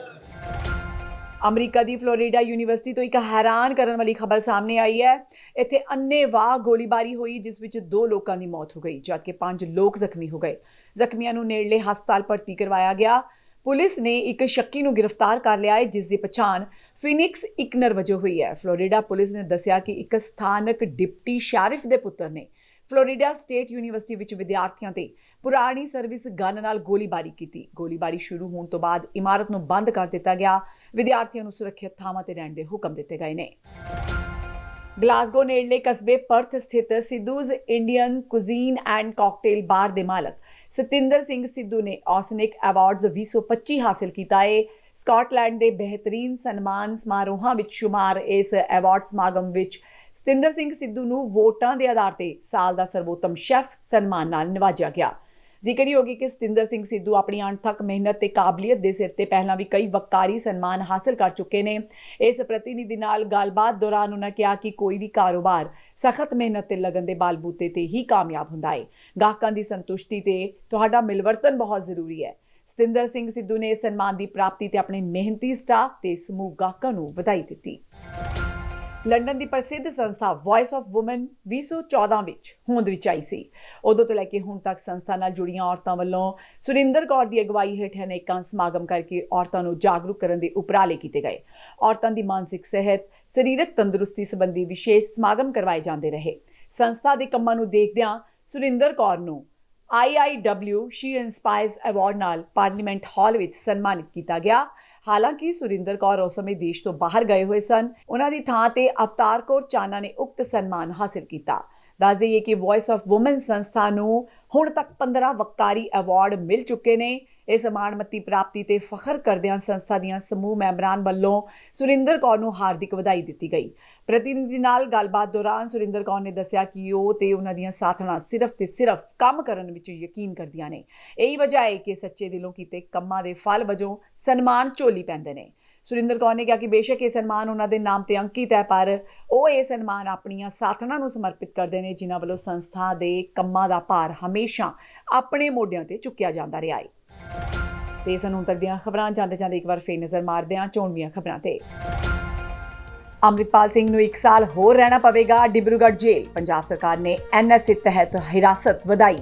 ਅਮਰੀਕਾ ਦੀ ਫਲੋਰੀਡਾ ਯੂਨੀਵਰਸਿਟੀ ਤੋਂ ਇੱਕ ਹੈਰਾਨ ਕਰਨ ਵਾਲੀ ਖਬਰ ਸਾਹਮਣੇ ਆਈ ਹੈ। ਇੱਥੇ ਅੰਨ੍ਹੇਵਾਹ ਗੋਲੀਬਾਰੀ ਹੋਈ, ਜਿਸ ਵਿੱਚ ਦੋ ਲੋਕਾਂ ਦੀ ਮੌਤ ਹੋ ਗਈ ਜਦਕਿ ਪੰਜ ਲੋਕ ਜ਼ਖਮੀ ਹੋ ਗਏ। ਜ਼ਖਮੀਆਂ ਨੂੰ ਨੇੜਲੇ ਹਸਪਤਾਲ ਭਰਤੀ ਕਰਵਾਇਆ ਗਿਆ। ਪੁਲਿਸ ਨੇ ਇੱਕ ਸ਼ੱਕੀ ਨੂੰ ਗ੍ਰਿਫਤਾਰ ਕਰ ਲਿਆ ਹੈ, ਜਿਸ ਦੀ ਪਛਾਣ ਫਿਨਿਕਸ ਇਕਨਰ ਵਜੋਂ ਹੋਈ ਹੈ। ਫਲੋਰੀਡਾ ਪੁਲਿਸ ਨੇ ਦੱਸਿਆ ਕਿ ਇੱਕ ਸਥਾਨਕ ਡਿਪਟੀ ਸ਼ੈਰਿਫ ਦੇ ਪੁੱਤਰ ਨੇ ਫਲੋਰੀਡਾ ਸਟੇਟ ਯੂਨੀਵਰਸਿਟੀ ਵਿੱਚ ਵਿਦਿਆਰਥੀਆਂ ਤੇ ਪੁਰਾਣੀ ਸਰਵਿਸ ਗਨ ਨਾਲ ਗੋਲੀਬਾਰੀ ਕੀਤੀ। ਗੋਲੀਬਾਰੀ ਸ਼ੁਰੂ ਹੋਣ ਤੋਂ ਬਾਅਦ ਇਮਾਰਤ ਨੂੰ ਬੰਦ ਕਰ ਦਿੱਤਾ ਗਿਆ। ਵਿਦਿਆਰਥੀਆਂ ਨੂੰ ਸੁਰੱਖਿਅਤ ਥਾਵਾਂ ਤੇ ਰਹਿਣ ਦੇ ਹੁਕਮ ਦਿੱਤੇ ਗਏ ਨੇ। ਗਲਾਸਗੋ ਨੇੜਲੇ ਕਸਬੇ ਪਰਥ ਸਥਿਤ Sidhu's Indian cuisine and cocktail bar ਦੇ ਮਾਲਕ ਸਤਿੰਦਰ ਸਿੰਘ ਸਿੱਧੂ ਨੇ ਔਸਨਿਕ ਅਵਾਰਡਸ 2025 ਹਾਸਲ ਕੀਤਾ ਹੈ ਸਕਾਟਲੈਂਡ ਦੇ ਬਿਹਤਰੀਨ ਸਨਮਾਨ ਸਮਾਰੋਹਾਂ ਵਿੱਚ ਸ਼ੁਮਾਰ ਇਸ ਅਵਾਰਡ ਸਮਾਗਮ ਵਿੱਚ ਸਤਿੰਦਰ ਸਿੰਘ ਸਿੱਧੂ ਨੂੰ ਵੋਟਾਂ ਦੇ ਆਧਾਰ ਤੇ ਸਾਲ ਦਾ ਸਰਵੋਤਮ ਸ਼ੈਫ ਸਨਮਾਨ ਨਾਲ ਨਿਵਾਜਿਆ ਗਿਆ। ਜ਼ਿਕਰ ਹੀ ਹੋ ਕਿ ਸਤਿੰਦਰ ਸਿੰਘ ਸਿੱਧੂ ਆਪਣੀ ਅਣਥੱਕ ਮਿਹਨਤ ਤੇ ਕਾਬਲੀਅਤ ਦੇ ਸਿਰ ਤੇ ਪਹਿਲਾਂ ਵੀ ਕਈ ਵਕਾਰੀ ਸਨਮਾਨ ਹਾਸਲ ਕਰ ਚੁੱਕੇ ਨੇ। ਇਸ ਪ੍ਰਤੀਨਿਧੀ ਨਾਲ ਗੱਲਬਾਤ ਦੌਰਾਨ ਉਹਨਾਂ ਕਿਹਾ ਕਿ ਕੋਈ ਵੀ ਕਾਰੋਬਾਰ ਸਖਤ ਮਿਹਨਤ ਤੇ ਲਗਨ ਦੇ ਬਾਲਬੂਤੇ ਤੇ ਹੀ ਕਾਮਯਾਬ ਹੁੰਦਾ ਹੈ ਗਾਹਕਾਂ ਦੀ ਸੰਤੁਸ਼ਟੀ ਤੇ ਤੁਹਾਡਾ ਮਿਲਵਰਤਨ ਬਹੁਤ ਜ਼ਰੂਰੀ ਹੈ। ਸਤਿੰਦਰ ਸਿੰਘ ਸਿੱਧੂ ਨੇ ਸਨਮਾਨ ਦੀ ਪ੍ਰਾਪਤੀ ਤੇ ਆਪਣੇ ਮਿਹਨਤੀ ਸਟਾਫ ਤੇ ਸਮੂਹ ਗਾਹਕਾਂ ਨੂੰ ਵਧਾਈ ਦਿੱਤੀ। ਲੰਡਨ ਦੀ ਪ੍ਰਸਿੱਧ ਸੰਸਥਾ ਵੌਇਸ ਆਫ ਔਮਨ 2014 ਵਿੱਚ ਹੋਂਦ ਵਿੱਚ ਆਈ ਸੀ। ਉਦੋਂ ਤੋਂ ਲੈ ਕੇ ਹੁਣ ਤੱਕ ਸੰਸਥਾ ਨਾਲ ਜੁੜੀਆਂ ਔਰਤਾਂ ਵੱਲੋਂ ਸੁਰਿੰਦਰ ਕੌਰ ਦੀ ਅਗਵਾਈ ਹੇਠ ਅਨੇਕਾਂ ਸਮਾਗਮ ਕਰਕੇ ਔਰਤਾਂ ਨੂੰ ਜਾਗਰੂਕ ਕਰਨ ਦੇ ਉਪਰਾਲੇ ਕੀਤੇ ਗਏ। ਔਰਤਾਂ ਦੀ ਮਾਨਸਿਕ ਸਿਹਤ, ਸਰੀਰਕ ਤੰਦਰੁਸਤੀ ਸੰਬੰਧੀ ਵਿਸ਼ੇਸ਼ ਸਮਾਗਮ ਕਰਵਾਏ ਜਾਂਦੇ ਰਹੇ। ਸੰਸਥਾ ਦੇ ਕੰਮਾਂ ਨੂੰ ਦੇਖਦਿਆਂ ਸੁਰਿੰਦਰ ਕੌਰ ਨੂੰ IIW ਸ਼ੀ ਇਨਸਪਾਇਰਸ ਅਵਾਰਡ ਨਾਲ ਪਾਰਲੀਮੈਂਟ ਹਾਲ ਵਿੱਚ ਸਨਮਾਨਿਤ ਕੀਤਾ ਗਿਆ। ਹਾਲਾਂਕਿ ਸੁਰਿੰਦਰ ਕੌਰ ਉਸ ਸਮੇਂ ਦੇਸ਼ ਤੋਂ ਬਾਹਰ ਗਏ ਹੋਏ ਸਨ। ਉਹਨਾਂ ਦੀ ਥਾਂ ਤੇ ਅਵਤਾਰ ਕੌਰ ਚਾਨਾ ਨੇ ਉਕਤ ਸਨਮਾਨ ਹਾਸਲ ਕੀਤਾ। ਦੱਸ ਦੇਈਏ ਕਿ ਵੌਇਸ ਆਫ ਔਮਨ ਸੰਸਥਾ ਨੂੰ ਹੁਣ ਤੱਕ 15 ਵਕਾਰੀ ਅਵਾਰਡ ਮਿਲ ਚੁੱਕੇ ਨੇ। ਇਸ ਮਾਣਮੱਤੀ ਪ੍ਰਾਪਤੀ ਤੇ ਫਖਰ ਕਰਦਿਆਂ ਸੰਸਥਾ ਦੀਆਂ ਸਮੂਹ ਮੈਂਬਰਾਂ ਵੱਲੋਂ ਸੁਰਿੰਦਰ ਕੌਰ ਨੂੰ ਹਾਰਦਿਕ ਵਧਾਈ ਦਿੱਤੀ ਗਈ। ਪ੍ਰਤੀਨਿਧੀ ਨਾਲ ਗੱਲਬਾਤ ਦੌਰਾਨ ਸੁਰਿੰਦਰ ਕੌਰ ਨੇ ਦੱਸਿਆ ਕਿ ਉਹ ਤੇ ਉਹਨਾਂ ਦੀਆਂ ਸਾਥਣਾਂ ਸਿਰਫ ਤੇ ਸਿਰਫ ਕੰਮ ਕਰਨ ਵਿੱਚ ਯਕੀਨ ਕਰਦੀਆਂ ਨੇ। ਇਹੀ ਵਜ੍ਹਾ ਹੈ ਕਿ ਸੱਚੇ ਦਿਲੋਂ ਕੀਤੇ ਕੰਮਾਂ ਦੇ ਫਲ ਵਜੋਂ ਸਨਮਾਨ ਝੋਲੀ ਪੈਂਦੇ ਨੇ। ਸੁਰਿੰਦਰ ਕੌਰ ਨੇ ਕਿਹਾ ਕਿ ਬੇਸ਼ੱਕ ਇਹ ਸਨਮਾਨ ਉਹਨਾਂ ਦੇ ਨਾਮ ਤੇ ਅੰਕਿਤ ਹੈ, ਪਰ ਉਹ ਇਹ ਸਨਮਾਨ ਆਪਣੀਆਂ ਸਾਥਣਾਂ ਨੂੰ ਸਮਰਪਿਤ ਕਰਦੇ ਨੇ, ਜਿਨ੍ਹਾਂ ਵੱਲੋਂ ਸੰਸਥਾ ਦੇ ਕੰਮਾਂ ਦਾ ਭਾਰ ਹਮੇਸ਼ਾ ਆਪਣੇ ਮੋਢਿਆਂ ਤੇ ਚੁੱਕਿਆ ਜਾਂਦਾ ਰਿਹਾ ਹੈ। ਤੇ ਸਾਨੂੰ ਤੱਕ ਦੀਆਂ ਖਬਰਾਂ ਜਾਂਦੇ ਜਾਂਦੇ ਇੱਕ ਵਾਰ ਫੇਰ ਨਜ਼ਰ ਮਾਰਦੇ ਹਾਂ ਚੋਣਵੀਆਂ ਖਬਰਾਂ ਤੇ। ਅੰਮ੍ਰਿਤਪਾਲ ਸਿੰਘ ਨੂੰ 1 ਸਾਲ ਹੋਰ ਰਹਿਣਾ ਪਵੇਗਾ, ਡਿਬਰੂਗੜ੍ਹ ਜੇਲ੍ਹ। ਪੰਜਾਬ ਸਰਕਾਰ ਨੇ ਐਨਐਸਏ ਤਹਿਤ ਹਿਰਾਸਤ ਵਧਾਈ।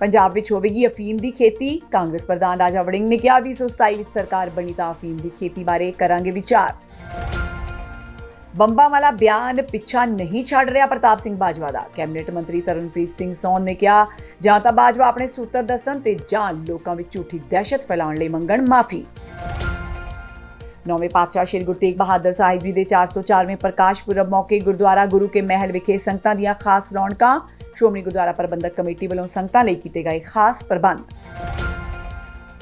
ਪੰਜਾਬ ਵਿੱਚ ਹੋਵੇਗੀ ਅਫੀਮ ਦੀ ਖੇਤੀ। ਕਾਂਗਰਸ ਪ੍ਰਧਾਨ ਰਾਜਾ ਵੜਿੰਗ ਨੇ ਕਿਹਾ 2027 ਵਿੱਚ ਸਰਕਾਰ ਬਣੀ ਤਾਂ ਅਫੀਮ ਦੀ ਖੇਤੀ ਬਾਰੇ ਕਰਾਂਗੇ ਵਿਚਾਰ। ਬੰਬਾਂ ਵਾਲਾ ਬਿਆਨ ਪਿੱਛਾ ਨਹੀਂ ਛੱਡ ਰਿਹਾ ਪ੍ਰਤਾਪ ਸਿੰਘ ਬਾਜਵਾ ਦਾ। ਕੈਬਨਿਟ ਮੰਤਰੀ ਤਰਨਪ੍ਰੀਤ ਸਿੰਘ ਸੌਨ ਨੇ ਕਿਹਾ, ਜਾਂ ਤਾਂ ਬਾਜਵਾ ਆਪਣੇ ਸੂਤਰ ਦੱਸਣ ਤੇ ਜਾਂ ਲੋਕਾਂ ਵਿੱਚ ਝੂਠੀ ਦਹਿਸ਼ਤ ਫੈਲਾਉਣ ਲਈ ਮੰਗਣ ਮਾਫੀ। ਨੌਵੇਂ ਪਾਤਸ਼ਾਹ ਸ੍ਰੀ ਗੁਰੂ ਤੇਗ ਬਹਾਦਰ ਸਾਹਿਬ ਜੀ ਦੇ 404ਵੇਂ ਪ੍ਰਕਾਸ਼ ਪੁਰਬ ਮੌਕੇ ਗੁਰਦੁਆਰਾ ਗੁਰੂ ਕੇ ਮਹਿਲ ਵਿਖੇ ਸੰਗਤਾਂ ਦੀਆਂ ਖਾਸ ਰੌਣਕਾਂ, ਸ਼੍ਰੋਮਣੀ ਗੁਰਦੁਆਰਾ ਪ੍ਰਬੰਧਕ ਕਮੇਟੀ ਵੱਲੋਂ ਸੰਗਤਾਂ ਲਈ ਕੀਤੇ ਗਏ ਖਾਸ ਪ੍ਰਬੰਧ।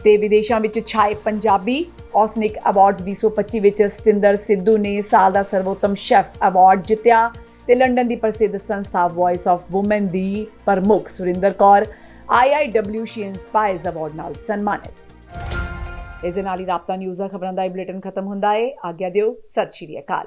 ਤੇ ਵਿਦੇਸ਼ਾਂ ਵਿੱਚ ਛਾਏ ਪੰਜਾਬੀ ਔਸਨਿਕ ਅਵਾਰਡਸ 2025 ਵਿੱਚ ਸਤਿੰਦਰ ਸਿੱਧੂ ਨੇ ਸਾਲ ਦਾ ਸਰਵੋਤਮ ਸ਼ੈਫ ਅਵਾਰਡ ਜਿੱਤਿਆ ਤੇ ਲੰਡਨ ਦੀ ਪ੍ਰਸਿੱਧ ਸੰਸਥਾ ਵੌਇਸ ਆਫ ਔਮਨ ਦੀ ਪ੍ਰਮੁੱਖ Surinder Kaur IIW she inspires award ਨਾਲ ਸਨਮਾਨਿਤ। ਇਸ ਦੇ ਨਾਲ ਹੀ ਰਾਬਤਾ ਨਿਊਜ਼ ਦਾ ਖਬਰਾਂ ਦਾ ਇਹ ਬੁਲੇਟਿਨ ਖਤਮ ਹੁੰਦਾ ਹੈ। ਆਗਿਆ ਦਿਓ। ਸਤਿ ਸ਼੍ਰੀ ਅਕਾਲ।